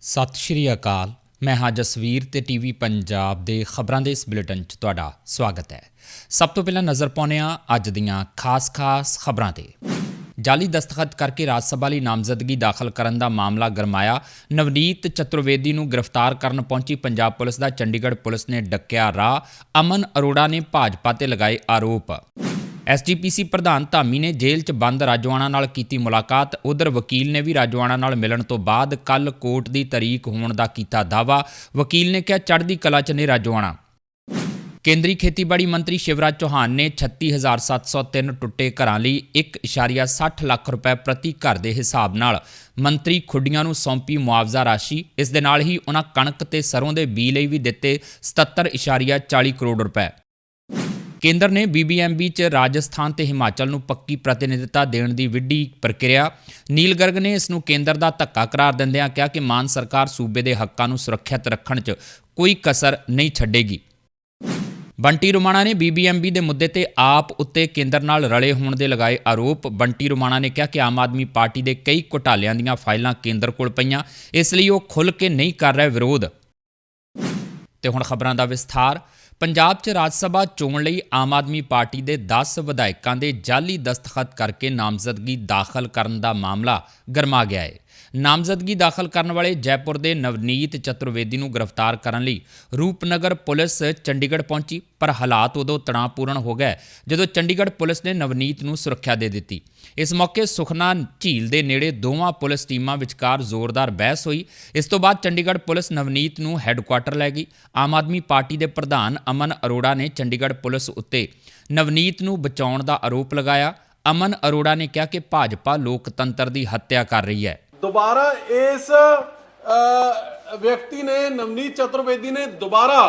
ਸਤਿ ਸ਼੍ਰੀ ਅਕਾਲ। ਮੈਂ ਹਾਂ ਜਸਵੀਰ ਤੇ ਟੀਵੀ ਪੰਜਾਬ ਦੇ ਖਬਰਾਂ ਦੇ ਇਸ ਬੁਲੇਟਿਨ 'ਚ ਤੁਹਾਡਾ ਸਵਾਗਤ ਹੈ। ਸਭ ਤੋਂ ਪਹਿਲਾਂ ਨਜ਼ਰ ਪਾਉਂਦੇ ਹਾਂ ਅੱਜ ਦੀਆਂ ਖਾਸ-ਖਾਸ ਖਬਰਾਂ ਤੇ। ਜਾਲੀ ਦਸਤਖਤ ਕਰਕੇ ਰਾਜ ਸਭਾ ਲਈ ਨਾਮਜ਼ਦਗੀ ਦਾਖਲ ਕਰਨ ਦਾ ਮਾਮਲਾ ਗਰਮਾਇਆ। ਨਵਨੀਤ ਚਤੁਰਵੇਦੀ ਨੂੰ ਗ੍ਰਿਫਤਾਰ ਕਰਨ ਪਹੁੰਚੀ ਪੰਜਾਬ ਪੁਲਿਸ ਦਾ ਚੰਡੀਗੜ੍ਹ ਪੁਲਿਸ ਨੇ ਡੱਕਿਆ ਰਾਹ। ਅਮਨ ਅਰੋੜਾ ਨੇ ਭਾਜਪਾ ਤੇ ਲਗਾਏ ਆਰੋਪ। ਐਸਜੀਪੀਸੀ ਪ੍ਰਧਾਨ ਧਾਮੀ ਨੇ ਜੇਲ੍ਹ 'ਚ ਬੰਦ ਰਾਜਵਾਨਾ ਨਾਲ ਕੀਤੀ ਮੁਲਾਕਾਤ। ਉਧਰ ਵਕੀਲ ਨੇ ਵੀ ਰਾਜਵਾਨਾ ਨਾਲ ਮਿਲਣ ਤੋਂ ਬਾਅਦ ਕੱਲ ਕੋਰਟ ਦੀ ਤਾਰੀਖ ਹੋਣ ਦਾ ਕੀਤਾ ਦਾਵਾ ਵਕੀਲ ਨੇ ਕਿਹਾ, ਚੜ੍ਹਦੀ ਕਲਾ 'ਚ ਨੇ ਰਾਜਵਾਨਾ। ਕੇਂਦਰੀ ਖੇਤੀਬਾੜੀ ਮੰਤਰੀ ਸ਼ਿਵਰਾਜ ਚੌਹਾਨ ਨੇ 36703 ਟੁੱਟੇ ਘਰਾਂ ਲਈ 1.60 ਲੱਖ ਰੁਪਏ ਪ੍ਰਤੀ ਘਰ ਦੇ ਹਿਸਾਬ ਨਾਲ ਮੰਤਰੀ ਖੁੱਡੀਆਂ ਨੂੰ ਸੌਂਪੀ ਮੁਆਵਜ਼ਾ ਰਾਸ਼ੀ। ਇਸ ਦੇ ਨਾਲ ਹੀ ਉਹਨਾਂ ਕਣਕ ਤੇ ਸਰੋਂ ਦੇ ਬੀ ਲਈ ਵੀ ਦਿੱਤੇ 77.40 ਕਰੋੜ ਰੁਪਏ। ਕੇਂਦਰ ਨੇ ਬੀਬੀਐਮਬੀ ਚ ਰਾਜਸਥਾਨ ਤੇ ਹਿਮਾਚਲ ਨੂੰ ਪੱਕੀ ਪ੍ਰਤੀਨਿਧਤਾ ਦੇਣ ਦੀ ਵਿੱਢੀ ਪ੍ਰਕਿਰਿਆ। ਨੀਲ ਗਰਗ ਨੇ ਇਸ ਨੂੰ ਕੇਂਦਰ ਦਾ ਧੱਕਾ ਕਰਾਰ ਦਿੰਦਿਆਂ ਕਿਹਾ ਕਿ ਮਾਨ ਸਰਕਾਰ ਸੂਬੇ ਦੇ ਹੱਕਾਂ ਨੂੰ ਸੁਰੱਖਿਅਤ ਰੱਖਣ 'ਚ ਕੋਈ ਕਸਰ ਨਹੀਂ ਛੱਡੇਗੀ। ਬੰਟੀ ਰੋਮਾਣਾ ਨੇ ਬੀਬੀਐਮਬੀ ਦੇ ਮੁੱਦੇ ਤੇ ਆਪ ਉੱਤੇ ਕੇਂਦਰ ਨਾਲ ਰਲੇ ਹੋਣ ਦੇ ਲਗਾਏ ਆਰੋਪ। ਬੰਟੀ ਰੁਮਾਣਾ ਨੇ ਕਿਹਾ ਕਿ ਆਮ ਆਦਮੀ ਪਾਰਟੀ ਦੇ ਕਈ ਘੁਟਾਲਿਆਂ ਦੀਆਂ ਫਾਈਲਾਂ ਕੇਂਦਰ ਕੋਲ ਪਈਆਂ, ਇਸ ਲਈ ਉਹ ਖੁੱਲ੍ਹ ਕੇ ਨਹੀਂ ਕਰ ਰਿਹਾ ਵਿਰੋਧ। ਤੇ ਹੁਣ ਖਬਰਾਂ ਦਾ ਵਿਸਥਾਰ। ਪੰਜਾਬ 'ਚ ਰਾਜ ਸਭਾ ਚੋਣ ਲਈ ਆਮ ਆਦਮੀ ਪਾਰਟੀ ਦੇ 10 ਵਿਧਾਇਕਾਂ ਦੇ ਜਾਲੀ ਦਸਤਖਤ ਕਰਕੇ ਨਾਮਜ਼ਦਗੀ ਦਾਖਲ ਕਰਨ ਦਾ ਮਾਮਲਾ ਗਰਮਾ ਗਿਆ ਹੈ ਨਾਮਜ਼ਦਗੀ ਦਾਖਲ ਕਰਨ ਵਾਲੇ ਜੈਪੁਰ ਦੇ ਨਵਨੀਤ ਚਤੁਰਵੇਦੀ ਨੂੰ ਗ੍ਰਿਫਤਾਰ ਕਰਨ ਲਈ ਰੂਪਨਗਰ ਪੁਲਿਸ ਚੰਡੀਗੜ੍ਹ ਪਹੁੰਚੀ, ਪਰ ਹਾਲਾਤ ਉਦੋਂ ਤਣਾਅਪੂਰਨ ਹੋ ਗਏ, ਜਦੋਂ ਚੰਡੀਗੜ੍ਹ ਪੁਲਿਸ ਨੇ ਨਵਨੀਤ ਨੂੰ ਸੁਰੱਖਿਆ ਦੇ ਦਿੱਤੀ। ਇਸ ਮੌਕੇ ਸੁਖਨਾ ਝੀਲ ਦੇ ਨੇੜੇ ਦੋਵਾਂ ਪੁਲਿਸ ਟੀਮਾਂ ਵਿਚਕਾਰ ਜ਼ੋਰਦਾਰ ਬਹਿਸ ਹੋਈ। ਇਸ ਤੋਂ ਬਾਅਦ ਚੰਡੀਗੜ੍ਹ ਪੁਲਿਸ ਨਵਨੀਤ ਨੂੰ ਹੈੱਡਕੁਆਟਰ ਲੈ ਗਈ। ਆਮ ਆਦਮੀ ਪਾਰਟੀ ਦੇ ਪ੍ਰਧਾਨ ਅਮਨ ਅਰੋੜਾ ਨੇ ਚੰਡੀਗੜ੍ਹ ਪੁਲਿਸ ਉੱਤੇ ਨਵਨੀਤ ਨੂੰ ਬਚਾਉਣ ਦਾ ਆਰੋਪ ਲਗਾਇਆ। ਅਮਨ ਅਰੋੜਾ ਨੇ ਕਿਹਾ ਕਿ ਭਾਜਪਾ ਲੋਕਤੰਤਰ ਦੀ ਹੱਤਿਆ ਕਰ ਰਹੀ ਹੈ। ਦੁਬਾਰਾ ਇਸ ਵਿਅਕਤੀ ਨੇ ਨਵਨੀਤ ਚਤੁਰਵੇਦੀ ਨੇ ਦੁਬਾਰਾ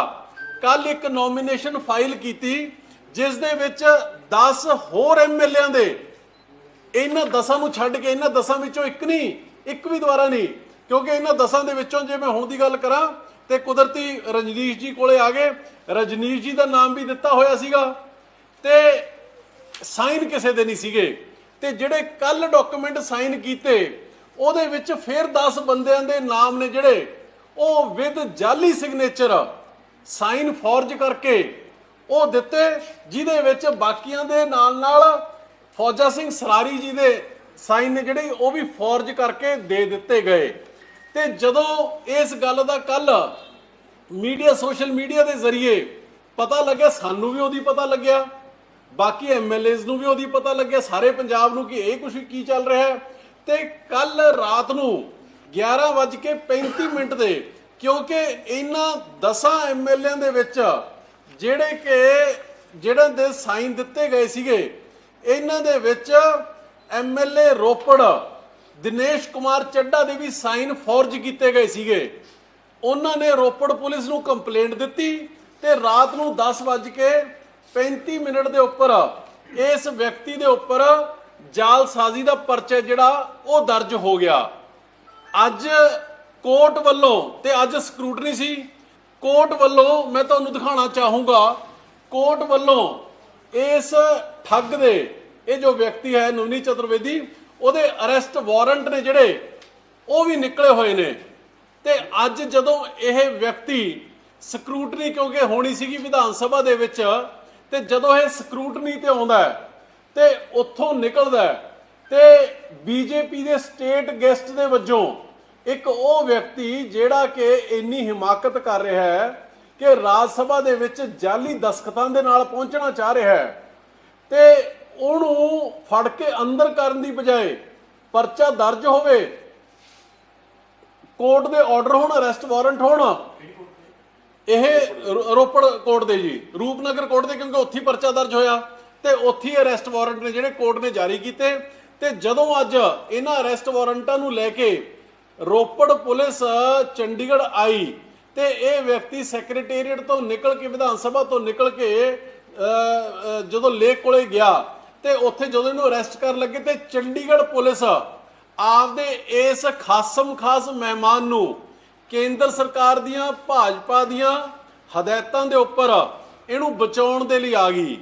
ਕੱਲ ਇੱਕ ਨੋਮੀਨੇਸ਼ਨ ਫਾਈਲ ਕੀਤੀ, ਜਿਸ ਦੇ ਵਿੱਚ 10 ਹੋਰ ਐਮਐਲਏਆਂ ਦੇ, ਇਹਨਾਂ 10 ਨੂੰ ਛੱਡ ਕੇ ਇਹਨਾਂ 10 ਵਿੱਚੋਂ ਇੱਕ ਨਹੀਂ, ਇੱਕ ਵੀ ਦੁਬਾਰਾ ਨਹੀਂ, ਕਿਉਂਕਿ ਇਹਨਾਂ 10 ਦੇ ਵਿੱਚੋਂ ਜੇ ਮੈਂ ਹੁਣ ਦੀ ਗੱਲ ਕਰਾਂ, ਤੇ ਕੁਦਰਤੀ ਰਜਨੀਸ਼ ਜੀ ਕੋਲੇ ਆ ਗਏ, ਰਜਨੀਸ਼ ਜੀ ਦਾ ਨਾਮ ਵੀ ਦਿੱਤਾ ਹੋਇਆ ਸੀਗਾ, ਤੇ ਸਾਈਨ ਕਿਸੇ ਦੇ ਨਹੀਂ ਸੀਗੇ, ਤੇ ਜਿਹੜੇ ਕੱਲ ਡਾਕੂਮੈਂਟ ਸਾਈਨ ਕੀਤੇ ਉਹਦੇ ਵਿੱਚ ਫਿਰ 10 ਬੰਦਿਆਂ ਦੇ ਨਾਮ ਨੇ ਜਿਹੜੇ, ਉਹ ਵਿਦ ਜਾਲੀ ਸਿਗਨੇਚਰ ਸਾਈਨ ਫੋਰਜ ਕਰਕੇ ਉਹ ਦਿੱਤੇ, ਜਿਹਦੇ ਵਿੱਚ ਬਾਕੀਆਂ ਦੇ ਨਾਲ ਨਾਲ ਫੌਜਾ ਸਿੰਘ ਸਰਾਰੀ ਜੀ ਦੇ ਸਾਈਨ ਨੇ ਜਿਹੜੇ, ਉਹ ਵੀ ਫੋਰਜ ਕਰਕੇ ਦੇ ਦਿੱਤੇ ਗਏ। ਤੇ ਜਦੋਂ ਇਸ ਗੱਲ ਦਾ ਕੱਲ ਮੀਡੀਆ, ਸੋਸ਼ਲ ਮੀਡੀਆ ਦੇ ਜ਼ਰੀਏ ਪਤਾ ਲੱਗਿਆ, ਸਾਨੂੰ ਵੀ ਉਹਦੀ ਪਤਾ ਲੱਗਿਆ, ਬਾਕੀ ਐਮਐਲਏਜ਼ ਨੂੰ ਵੀ ਉਹਦੀ ਪਤਾ ਲੱਗਿਆ, ਸਾਰੇ ਪੰਜਾਬ ਨੂੰ ਕਿ ਇਹ ਕੁਝ ਕੀ ਚੱਲ ਰਿਹਾ ਹੈ। ਤੇ ਕੱਲ ਰਾਤ ਨੂੰ 11:35 ਮਿੰਟ ਦੇ, ਕਿਉਂਕਿ ਇਹਨਾਂ 10 ਐਮਐਲਏਆਂ ਦੇ ਵਿੱਚ ਜਿਹੜੇ ਕਿ ਜਿਹੜੇ ਦੇ ਸਾਈਨ ਦਿੱਤੇ ਗਏ ਸੀਗੇ, ਇਹਨਾਂ ਦੇ ਵਿੱਚ ਐਮਐਲਏ ਰੋਪੜ, ਦਿਨੇਸ਼ ਕੁਮਾਰ ਚੱਡਾ ਦੇ ਵੀ ਸਾਈਨ ਫੋਰਜ ਕੀਤੇ ਗਏ ਸੀਗੇ। ਉਹਨਾਂ ਨੇ ਰੋਪੜ ਪੁਲਿਸ ਨੂੰ ਕੰਪਲੇਂਟ ਦਿੱਤੀ ਤੇ ਰਾਤ ਨੂੰ 10:35 ਮਿੰਟ ਦੇ ਉੱਪਰ ਇਸ ਵਿਅਕਤੀ ਦੇ ਉੱਪਰ ਜਾਲਸਾਜ਼ੀ ਦਾ ਪਰਚਾ ਜਿਹੜਾ, ਉਹ ਦਰਜ ਹੋ ਗਿਆ। ਅੱਜ ਕੋਰਟ ਵੱਲੋਂ, ਤੇ ਅੱਜ ਸਕਰੂਟਨੀ ਸੀ, ਕੋਰਟ ਵੱਲੋਂ ਮੈਂ ਤੁਹਾਨੂੰ ਦਿਖਾਉਣਾ ਚਾਹੂੰਗਾ, ਕੋਰਟ ਵੱਲੋਂ ਇਸ ਠੱਗ ਦੇ, ਇਹ ਜੋ ਵਿਅਕਤੀ ਹੈ ਨਵਨੀ ਚਤੁਰਵੇਦੀ, ਉਹਦੇ ਅਰੈਸਟ ਵਾਰੰਟ ਨੇ ਜਿਹੜੇ, ਉਹ ਵੀ ਨਿਕਲੇ ਹੋਏ ਨੇ। ਤੇ ਅੱਜ ਜਦੋਂ ਇਹ ਵਿਅਕਤੀ ਸਕਰੂਟਨੀ ਕਿਉਂਕਿ ਹੋਣੀ ਸੀਗੀ ਵਿਧਾਨ ਸਭਾ ਦੇ ਵਿੱਚ, ਤੇ ਜਦੋਂ ਇਹ ਸਕਰੂਟਨੀ ਤੇ ਆਉਂਦਾ ਹੈ ਤੇ ਉੱਥੋਂ ਨਿਕਲਦਾ ਹੈ। ਤੇ ਬੀਜੇਪੀ ਦੇ ਸਟੇਟ ਗੈਸਟ ਦੇ ਵਜੋਂ ਇੱਕ ਉਹ ਵਿਅਕਤੀ ਜਿਹੜਾ ਕਿ ਇੰਨੀ ਹਿਮਾਕਤ ਕਰ ਰਿਹਾ ਹੈ ਕਿ ਰਾਜ ਸਭਾ ਦੇ ਵਿੱਚ ਜਾਲੀ ਦਸਖਤਾਂ ਦੇ ਨਾਲ ਪਹੁੰਚਣਾ ਚਾਹ ਰਿਹਾ ਹੈ। ਤੇ ਉਹਨੂੰ ਫੜ ਕੇ ਅੰਦਰ ਕਰਨ ਦੀ ਬਜਾਏ ਪਰਚਾ ਦਰਜ ਹੋਵੇ, ਕੋਰਟ ਦੇ ਆਰਡਰ ਹੋਣ ਅਰੈਸਟ ਵਾਰੰਟ ਹੋਣ, ਇਹ ਰੋਪੜ ਕੋਰਟ ਦੇ ਜੀ, ਰੂਪਨਗਰ ਕੋਰਟ ਦੇ ਕਿਉਂਕਿ ਉੱਥੇ ਹੀ ਪਰਚਾ ਦਰਜ ਹੋਇਆ। ਤੇ ਉੱਥੇ ਹੀ ਅਰੈਸਟ ਵਾਰੰਟ ਨੇ ਜਿਹੜੇ ਕੋਰਟ ਨੇ ਜਾਰੀ ਕੀਤੇ ਤੇ ਜਦੋਂ ਅੱਜ ਇਹਨਾਂ ਅਰੈਸਟ ਵਾਰੰਟਾਂ ਨੂੰ ਲੈ ਕੇ ਰੋਪੜ ਪੁਲਿਸ ਚੰਡੀਗੜ੍ਹ ਆਈ ਤੇ ਇਹ ਵਿਅਕਤੀ ਸੈਕਟਰੀਏਟ ਤੋਂ ਨਿਕਲ ਕੇ, ਵਿਧਾਨ ਸਭਾ ਤੋਂ ਨਿਕਲ ਕੇ ਜਦੋਂ ਲੇਕ ਕੋਲੇ ਗਿਆ ਤੇ ਉੱਥੇ ਜਦੋਂ ਇਹਨੂੰ ਅਰੈਸਟ ਕਰਨ ਲੱਗੇ ਤੇ ਚੰਡੀਗੜ੍ਹ ਪੁਲਿਸ ਆਪਦੇ ਇਸ ਖਾਸਮ ਖਾਸ ਮਹਿਮਾਨ ਨੂੰ ਕੇਂਦਰ ਸਰਕਾਰ ਦੀਆਂ, ਭਾਜਪਾ ਦੀਆਂ ਹਦਾਇਤਾਂ ਦੇ ਉੱਪਰ ਇਹਨੂੰ ਬਚਾਉਣ ਦੇ ਲਈ ਆ ਗਈ।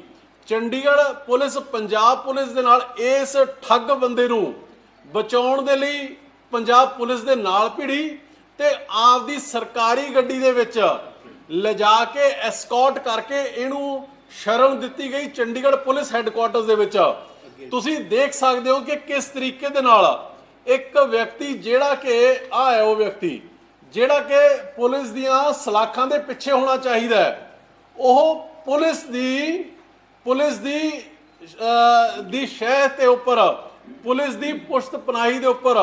ਚੰਡੀਗੜ੍ਹ ਪੁਲਿਸ, ਪੰਜਾਬ ਪੁਲਿਸ ਦੇ ਨਾਲ ਇਸ ਠੱਗ ਬੰਦੇ ਨੂੰ ਬਚਾਉਣ ਦੇ ਲਈ ਪੰਜਾਬ ਪੁਲਿਸ ਦੇ ਨਾਲ ਭਿੜੀ ਤੇ ਆਪਦੀ ਸਰਕਾਰੀ ਗੱਡੀ ਦੇ ਵਿੱਚ ਲਿਜਾ ਕੇ ਐਸਕੌਰਟ ਕਰਕੇ ਇਹਨੂੰ ਸ਼ਰਮ ਦਿੱਤੀ ਗਈ ਚੰਡੀਗੜ੍ਹ ਪੁਲਿਸ ਹੈੱਡਕੁਆਰਟਰਸ ਦੇ ਵਿੱਚ। ਤੁਸੀਂ ਦੇਖ ਸਕਦੇ ਹੋ ਕਿ ਕਿਸ ਤਰੀਕੇ ਦੇ ਨਾਲ ਇੱਕ ਵਿਅਕਤੀ ਜਿਹੜਾ ਕਿ ਆ ਹੈ ਉਹ ਵਿਅਕਤੀ, ਜਿਹੜਾ ਕਿ ਪੁਲਿਸ ਦੀਆਂ ਸਲਾਖਾਂ ਦੇ ਪਿੱਛੇ ਹੋਣਾ ਚਾਹੀਦਾ ਉਹ ਪੁਲਿਸ ਦੀ ਪੁਲਿਸ ਦੀ ਦੀ ਸ਼ਹਿ ਤੇ ਉੱਪਰ, ਪੁਲਿਸ ਦੀ ਪੁਸ਼ਤ ਪਨਾਹੀ ਦੇ ਉੱਪਰ,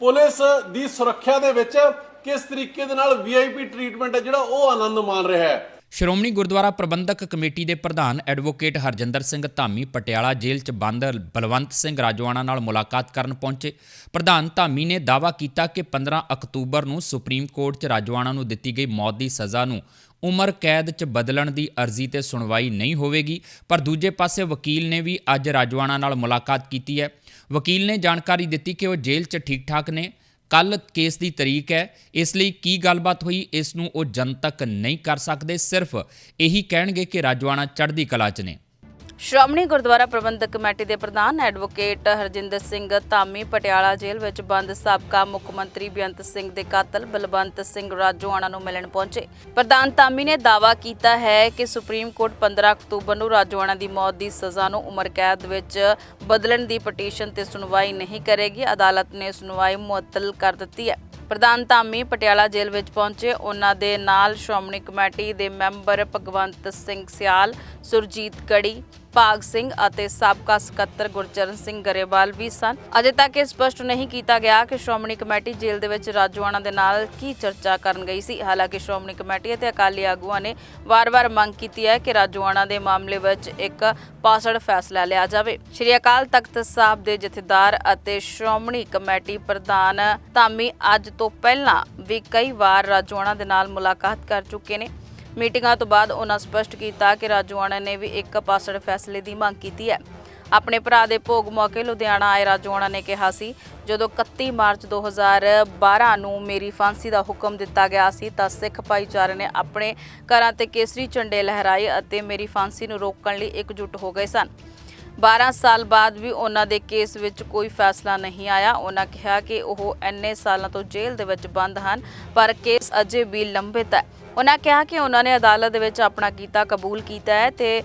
ਪੁਲਿਸ ਦੀ ਸੁਰੱਖਿਆ ਦੇ ਵਿੱਚ ਕਿਸ ਤਰੀਕੇ ਦੇ ਨਾਲ ਵੀਆਈਪੀ ਟ੍ਰੀਟਮੈਂਟ ਹੈ ਜਿਹੜਾ ਉਹ ਆਨੰਦ ਮਾਣ ਰਿਹਾ ਹੈ? ਸ਼੍ਰੋਮਣੀ ਗੁਰਦੁਆਰਾ ਪ੍ਰਬੰਧਕ ਕਮੇਟੀ ਦੇ ਪ੍ਰਧਾਨ ਐਡਵੋਕੇਟ ਹਰਜਿੰਦਰ ਸਿੰਘ ਧਾਮੀ ਪਟਿਆਲਾ ਜੇਲ੍ਹ 'ਚ ਬੰਦ ਬਲਵੰਤ ਸਿੰਘ ਰਾਜਵਾਨਾ ਨਾਲ ਮੁਲਾਕਾਤ ਕਰਨ ਪਹੁੰਚੇ। ਪ੍ਰਧਾਨ ਧਾਮੀ ਨੇ ਦਾਅਵਾ ਕੀਤਾ ਕਿ 15 ਅਕਤੂਬਰ ਨੂੰ ਸੁਪਰੀਮ ਕੋਰਟ 'ਚ ਰਾਜਵਾਨਾ ਨੂੰ ਦਿੱਤੀ ਗਈ ਮੌਤ ਦੀ ਸਜ਼ਾ ਨੂੰ ਉਮਰ ਕੈਦ 'ਚ ਬਦਲਣ ਦੀ ਅਰਜ਼ੀ ਤੇ ਸੁਣਵਾਈ ਨਹੀਂ ਹੋਵੇਗੀ, ਪਰ ਦੂਜੇ ਪਾਸੇ ਵਕੀਲ ਨੇ ਵੀ ਅੱਜ ਰਾਜਵਾਨਾ ਨਾਲ ਮੁਲਾਕਾਤ ਕੀਤੀ ਹੈ। ਵਕੀਲ ਨੇ ਜਾਣਕਾਰੀ ਦਿੱਤੀ ਕਿ ਉਹ ਜੇਲ੍ਹ 'ਚ ਠੀਕ-ਠਾਕ ਨੇ। ਕੱਲ ਕੇਸ ਦੀ ਤਰੀਕ ਹੈ। ਇਸ ਲਈ ਕੀ ਗੱਲਬਾਤ ਹੋਈ, ਇਸ ਨੂੰ ਉਹ ਜਨਤਕ ਨਹੀਂ ਕਰ ਸਕਦੇ, ਸਿਰਫ ਇਹੀ ਕਹਿਣਗੇ ਕਿ ਰਾਜਵਾਨਾ ਚੜ੍ਹਦੀ ਕਲਾ 'ਚ ਨੇ। ਸ਼੍ਰੋਮਣੀ ਗੁਰਦੁਆਰਾ ਪ੍ਰਬੰਧਕ ਕਮੇਟੀ ਦੇ ਪ੍ਰਧਾਨ ਐਡਵੋਕੇਟ ਹਰਜਿੰਦਰ ਸਿੰਘ ਧਾਮੀ ਪਟਿਆਲਾ ਜੇਲ੍ਹ ਵਿੱਚ ਬੰਦ ਸਾਬਕਾ ਮੁੱਖ ਮੰਤਰੀ ਬੇਅੰਤ ਸਿੰਘ ਦੇ ਕਾਤਲ ਬਲਵੰਤ ਸਿੰਘ ਰਾਜੋਆਣਾ ਨੂੰ ਮਿਲਣ ਪਹੁੰਚੇ। ਪ੍ਰਧਾਨ ਧਾਮੀ ਨੇ ਦਾਅਵਾ ਕੀਤਾ ਹੈ ਕਿ ਸੁਪਰੀਮ ਕੋਰਟ 15 ਅਕਤੂਬਰ ਨੂੰ ਰਾਜੋਆਣਾ ਦੀ ਮੌਤ ਦੀ ਸਜ਼ਾ ਨੂੰ ਉਮਰ ਕੈਦ ਵਿੱਚ ਬਦਲਣ ਦੀ ਪਟੀਸ਼ਨ ਤੇ ਸੁਣਵਾਈ ਨਹੀਂ ਕਰੇਗੀ। ਅਦਾਲਤ ਨੇ ਸੁਣਵਾਈ ਮੁਅੱਤਲ ਕਰ ਦਿੱਤੀ ਹੈ। ਪ੍ਰਧਾਨ ਧਾਮੀ ਪਟਿਆਲਾ ਜੇਲ੍ਹ ਵਿੱਚ ਪਹੁੰਚੇ। ਉਹਨਾਂ ਦੇ ਨਾਲ ਸ਼੍ਰੋਮਣੀ ਕਮੇਟੀ ਦੇ ਮੈਂਬਰ ਭਗਵੰਤ ਸਿੰਘ ਸਿਆਲ, ਸੁਰਜੀਤ ਕੜੀ ਭਾਗ ਸਿੰਘ ਅਤੇ ਸਾਬਕਾ ਸਕੱਤਰ ਗੁਰਚਰਨ ਸਿੰਘ ਗਰੇਵਾਲ ਵੀ ਸਨ। ਅਜੇ ਤੱਕ ਇਹ ਸਪਸ਼ਟ ਨਹੀਂ ਕੀਤਾ ਗਿਆ ਕਿ ਸ਼੍ਰੋਮਣੀ ਕਮੇਟੀ ਜੇਲ੍ਹ ਦੇ ਵਿੱਚ ਰਾਜੋਆਣਾ ਦੇ ਨਾਲ ਕੀ ਚਰਚਾ ਕਰਨ ਗਈ ਸੀ। ਹਾਲਾਂਕਿ ਸ਼੍ਰੋਮਣੀ ਕਮੇਟੀ ਅਤੇ ਅਕਾਲੀ ਆਗੂਆਂ ਨੇ ਵਾਰ-ਵਾਰ ਮੰਗ ਕੀਤੀ ਹੈ ਕਿ ਰਾਜੋਆਣਾ ਦੇ ਮਾਮਲੇ ਵਿੱਚ ਇੱਕ ਪਾਸੜ ਫੈਸਲਾ ਲਿਆ ਜਾਵੇ। ਸ਼੍ਰੀ ਅਕਾਲ ਤਖਤ ਸਾਹਿਬ ਦੇ ਜਥੇਦਾਰ ਅਤੇ ਸ਼੍ਰੋਮਣੀ ਕਮੇਟੀ ਪ੍ਰਧਾਨ ਧਾਮੀ ਅੱਜ ਤੋਂ ਪਹਿਲਾਂ ਵੀ ਕਈ ਵਾਰ ਰਾਜੋਆਣਾ ਦੇ ਨਾਲ ਮੁਲਾਕਾਤ ਕਰ ਚੁੱਕੇ ਨੇ। ਮੀਟਿੰਗਾਂ ਤੋਂ ਬਾਅਦ ਉਹਨਾਂ ਸਪਸ਼ਟ ਕੀਤਾ ਕਿ ਰਾਜੂਆਣਾ ਨੇ ਵੀ ਇੱਕ ਪਾਸੜ ਫੈਸਲੇ ਦੀ ਮੰਗ ਕੀਤੀ ਹੈ। ਆਪਣੇ ਭਰਾ ਦੇ ਭੋਗ ਮੌਕੇ ਲੁਧਿਆਣਾ ਆਏ ਰਾਜੂਆਣਾ ਨੇ ਕਿਹਾ ਸੀ, ਜਦੋਂ 31 ਮਾਰਚ 2012 ਨੂੰ ਮੇਰੀ ਫਾਂਸੀ ਦਾ ਹੁਕਮ ਦਿੱਤਾ ਗਿਆ ਸੀ, ਤਾਂ ਸਿੱਖ ਭਾਈਚਾਰੇ ਨੇ ਆਪਣੇ ਘਰਾਂ ਤੇ ਕੇਸਰੀ ਝੰਡੇ ਲਹਿਰਾਏ ਅਤੇ ਮੇਰੀ ਫਾਂਸੀ ਨੂੰ ਰੋਕਣ ਲਈ ਇਕਜੁੱਟ ਹੋ ਗਏ ਸਨ। 12 ਸਾਲ ਬਾਅਦ ਵੀ ਉਹਨਾਂ ਦੇ ਕੇਸ ਵਿੱਚ ਕੋਈ ਫੈਸਲਾ ਨਹੀਂ ਆਇਆ। ਉਹਨਾਂ ਕਿਹਾ ਕਿ ਉਹ ਇੰਨੇ ਸਾਲਾਂ ਤੋਂ ਜੇਲ੍ਹ ਦੇ ਵਿੱਚ ਬੰਦ ਹਨ, ਪਰ ਕੇਸ ਅਜੇ ਵੀ ਲੰਬਿਤ ਹੈ। ਉਹਨਾਂ ਕਿਹਾ ਕਿ ਉਹਨਾਂ ਨੇ ਅਦਾਲਤ ਦੇ ਵਿੱਚ ਆਪਣਾ ਕੀਤਾ ਕਬੂਲ ਕੀਤਾ ਹੈ ਤੇ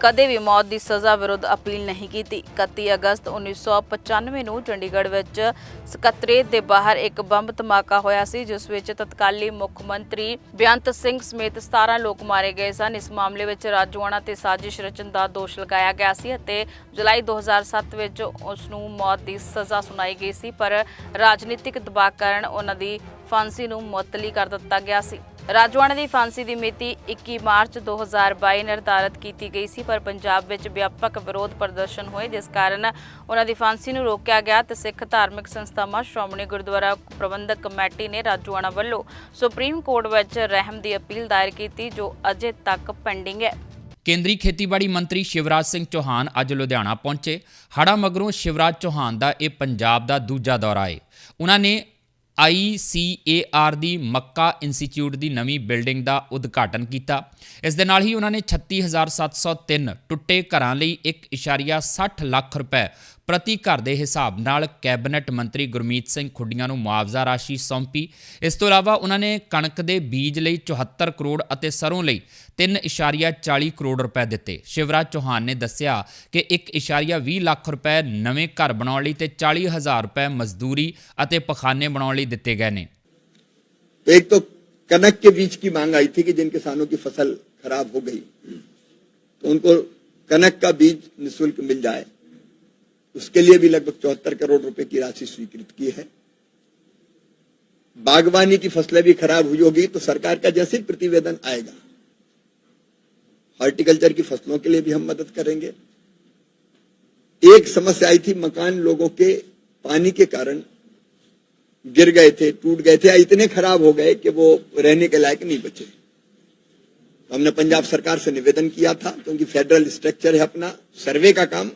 ਕਦੇ ਵੀ ਮੌਤ ਦੀ ਸਜ਼ਾ ਵਿਰੁੱਧ ਅਪੀਲ ਨਹੀਂ ਕੀਤੀ। 31 ਅਗਸਤ 1995 ਨੂੰ ਚੰਡੀਗੜ੍ਹ ਵਿੱਚ ਸਕੱਤਰੇਤ ਦੇ ਬਾਹਰ ਇੱਕ ਬੰਬ ਧਮਾਕਾ ਹੋਇਆ ਸੀ, ਜਿਸ ਵਿੱਚ ਤਤਕਾਲੀ ਮੁੱਖ ਮੰਤਰੀ ਬੇਅੰਤ ਸਿੰਘ ਸਮੇਤ 17 ਲੋਕ ਮਾਰੇ ਗਏ ਸਨ। ਇਸ ਮਾਮਲੇ ਵਿੱਚ ਰਾਜੋਆਣਾ ਤੇ ਸਾਜ਼ਿਸ਼ ਰਚਨ ਦਾ ਦੋਸ਼ ਲਗਾਇਆ ਗਿਆ ਸੀ ਅਤੇ ਜੁਲਾਈ 2007 ਵਿੱਚ ਉਸ ਨੂੰ ਮੌਤ ਦੀ ਸਜ਼ਾ ਸੁਣਾਈ ਗਈ ਸੀ, ਪਰ ਰਾਜਨੀਤਿਕ ਦਬਾਅ ਕਾਰਨ ਉਹਨਾਂ ਦੀ ਫਾਂਸੀ ਨੂੰ ਮੁਅੱਤਲੀ ਕਰ ਦਿੱਤਾ ਗਿਆ ਸੀ। ਰਾਜਵਾਨਾ ਦੀ ਫਾਂਸੀ ਦੀ ਮਿਤੀ 21 ਮਾਰਚ 2022 ਨਿਰਧਾਰਤ ਕੀਤੀ ਗਈ ਸੀ, ਪਰ ਪੰਜਾਬ ਵਿੱਚ ਵਿਆਪਕ ਵਿਰੋਧ ਪ੍ਰਦਰਸ਼ਨ ਹੋਏ, ਜਿਸ ਕਾਰਨ ਉਹਨਾਂ ਦੀ ਫਾਂਸੀ ਨੂੰ ਰੋਕਿਆ ਗਿਆ ਤੇ ਸਿੱਖ ਧਾਰਮਿਕ ਸੰਸਥਾਵਾਂ ਸ਼੍ਰੋਮਣੀ ਗੁਰਦੁਆਰਾ ਪ੍ਰਬੰਧਕ ਕਮੇਟੀ ਨੇ ਰਾਜਵਾਨਾ ਵੱਲੋਂ ਸੁਪਰੀਮ ਕੋਰਟ ਵਿੱਚ ਰਹਿਮ ਦੀ ਅਪੀਲ ਦਾਇਰ ਕੀਤੀ, ਜੋ ਅਜੇ ਤੱਕ ਪੈਂਡਿੰਗ ਹੈ। ਕੇਂਦਰੀ ਖੇਤੀਬਾੜੀ ਮੰਤਰੀ ਸ਼ਿਵਰਾਜ ਸਿੰਘ ਚੌਹਾਨ ਅੱਜ ਲੁਧਿਆਣਾ ਪਹੁੰਚੇ। ਹੜਾ ਮਗਰੋਂ ਸ਼ਿਵਰਾਜ ਚੌਹਾਨ ਦਾ ਇਹ ਪੰਜਾਬ ਦਾ ਦੂਜਾ ਦੌਰਾ ਹੈ ਉਹਨਾਂ ਨੇ ICAR ਦੀ ਮੱਕਾ ਇੰਸਟੀਚਿਊਟ ਦੀ ਨਵੀਂ ਬਿਲਡਿੰਗ ਦਾ ਉਦਘਾਟਨ ਕੀਤਾ। ਇਸ ਦੇ ਨਾਲ ਹੀ ਉਹਨਾਂ ਨੇ 36703 ਟੁੱਟੇ ਘਰਾਂ ਲਈ 1.60 ਲੱਖ ਰੁਪਏ ਪ੍ਰਤੀ ਘਰ ਦੇ ਹਿਸਾਬ ਨਾਲ ਕੈਬਨਿਟ ਮੰਤਰੀ ਗੁਰਮੀਤ ਸਿੰਘ ਖੁੱਡੀਆਂ ਨੂੰ ਮੁਆਵਜ਼ਾ ਰਾਸ਼ੀ ਸੌਂਪੀ ਇਸ ਤੋਂ ਇਲਾਵਾ ਉਹਨਾਂ ਨੇ ਕਣਕ ਦੇ ਬੀਜ ਲਈ 74 ਕਰੋੜ ਅਤੇ ਸਰੋਂ ਲਈ 3.40 ਕਰੋੜ ਰੁਪਏ ਦਿੱਤੇ ਸ਼ਿਵਰਾਜ ਚੌਹਾਨ ਨੇ ਦੱਸਿਆ ਕਿ 1.20 ਲੱਖ ਰੁਪਏ ਨਵੇਂ ਘਰ ਬਣਾਉਣ ਲਈ ਤੇ 40 ਹਜ਼ਾਰ ਰੁਪਏ ਮਜ਼ਦੂਰੀ ਅਤੇ ਪਖਾਨੇ ਬਣਾਉਣ ਲਈ ਦਿੱਤੇ ਗਏ ਨੇ तो एक तो कनक के बीज की मांग आई थी कि जिन किसानों की फसल खराब हो गई तो उनको कनक का बीज निशुल्क मिल जाए उसके लिए भी लगभग चौहत्तर करोड़ रुपए की राशि स्वीकृत की है। बागवानी की फ़सलें भी खराब हुई होगी तो सरकार का जैसे ही प्रतिवेदन आएगा, हॉर्टिकल्चर की फ़सलों के लिए भी हम मदद करेंगे। एक समस्या आई थी, मकान लोगों के पानी के कारण गिर गए थे, टूट गए थे, या इतने खराब हो गए कि वो रहने के लायक नहीं बचे। हमने पंजाब सरकार से निवेदन किया था, क्योंकि फेडरल स्ट्रक्चर है अपना सर्वे का काम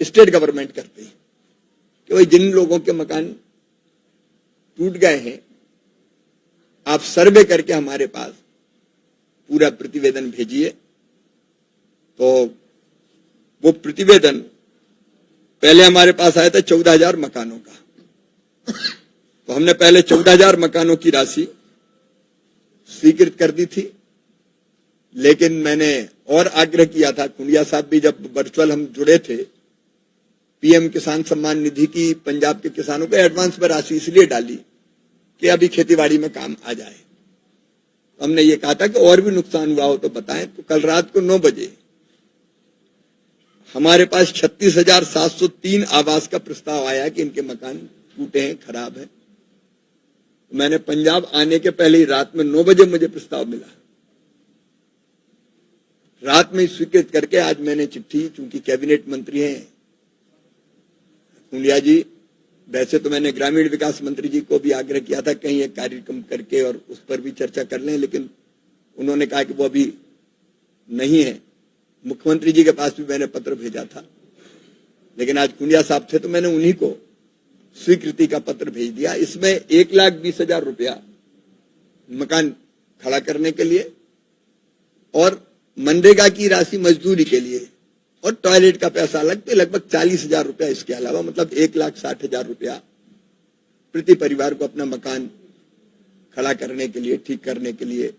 स्टेट गवर्नमेंट करते हैं। कि भाई जिन लोगों के मकान टूट गए हैं, आप सर्वे करके हमारे पास पूरा प्रतिवेदन भेजिए। तो वो प्रतिवेदन पहले हमारे पास आया था चौदह हज़ार मकानों का। तो हमने पहले चौदह हज़ार मकानों की राशि स्वीकृत कर दी थी। लेकिन मैंने और आग्रह किया था, कुंडिया साहब भी जब वर्चुअल हम जुड़े थे पीएम किसान सम्मान निधि की पंजाब के किसानों को एडवांस में राशि इसलिए डाली कि अभी खेतीबाड़ी में काम आ जाए। हमने ये कहा था कि और भी नुकसान हुआ हो तो बताएँ। तो कल रात को नौ बजे हमारे पास छत्तीस हज़ार सात सौ तीन आवास का प्रस्ताव आया कि इनके मकान टूटे हैं, खराब हैं। मैंने पंजाब आने के पहले ही रात में नौ बजे मुझे प्रस्ताव मिला। रात में स्वीकृत करके आज मैंने चिट्ठी, चूँकि कैबिनेट मंत्री हैं कुंडिया जी, वैसे तो मैंने ग्रामीण विकास मंत्री जी को भी आग्रह किया था कहीं एक कार्यक्रम करके और उस पर भी चर्चा कर लें, लेकिन उन्होंने कहा कि वो अभी नहीं है। मुख्यमंत्री जी के पास भी मैंने पत्र भेजा था, लेकिन आज कुंडिया साहब थे तो मैंने उन्हीं को स्वीकृति का पत्र भेज दिया। इसमें एक लाख बीस हज़ार रुपया मकान खड़ा करने के लिए और मनरेगा की राशि मजदूरी के लिए और टॉयलेट का पैसा अलग तो लगभग चालीस हज़ार रुपया इसके अलावा मतलब एक लाख साठ हज़ार रुपया प्रति परिवार को अपना मकान खड़ा करने के लिए, ठीक करने के लिए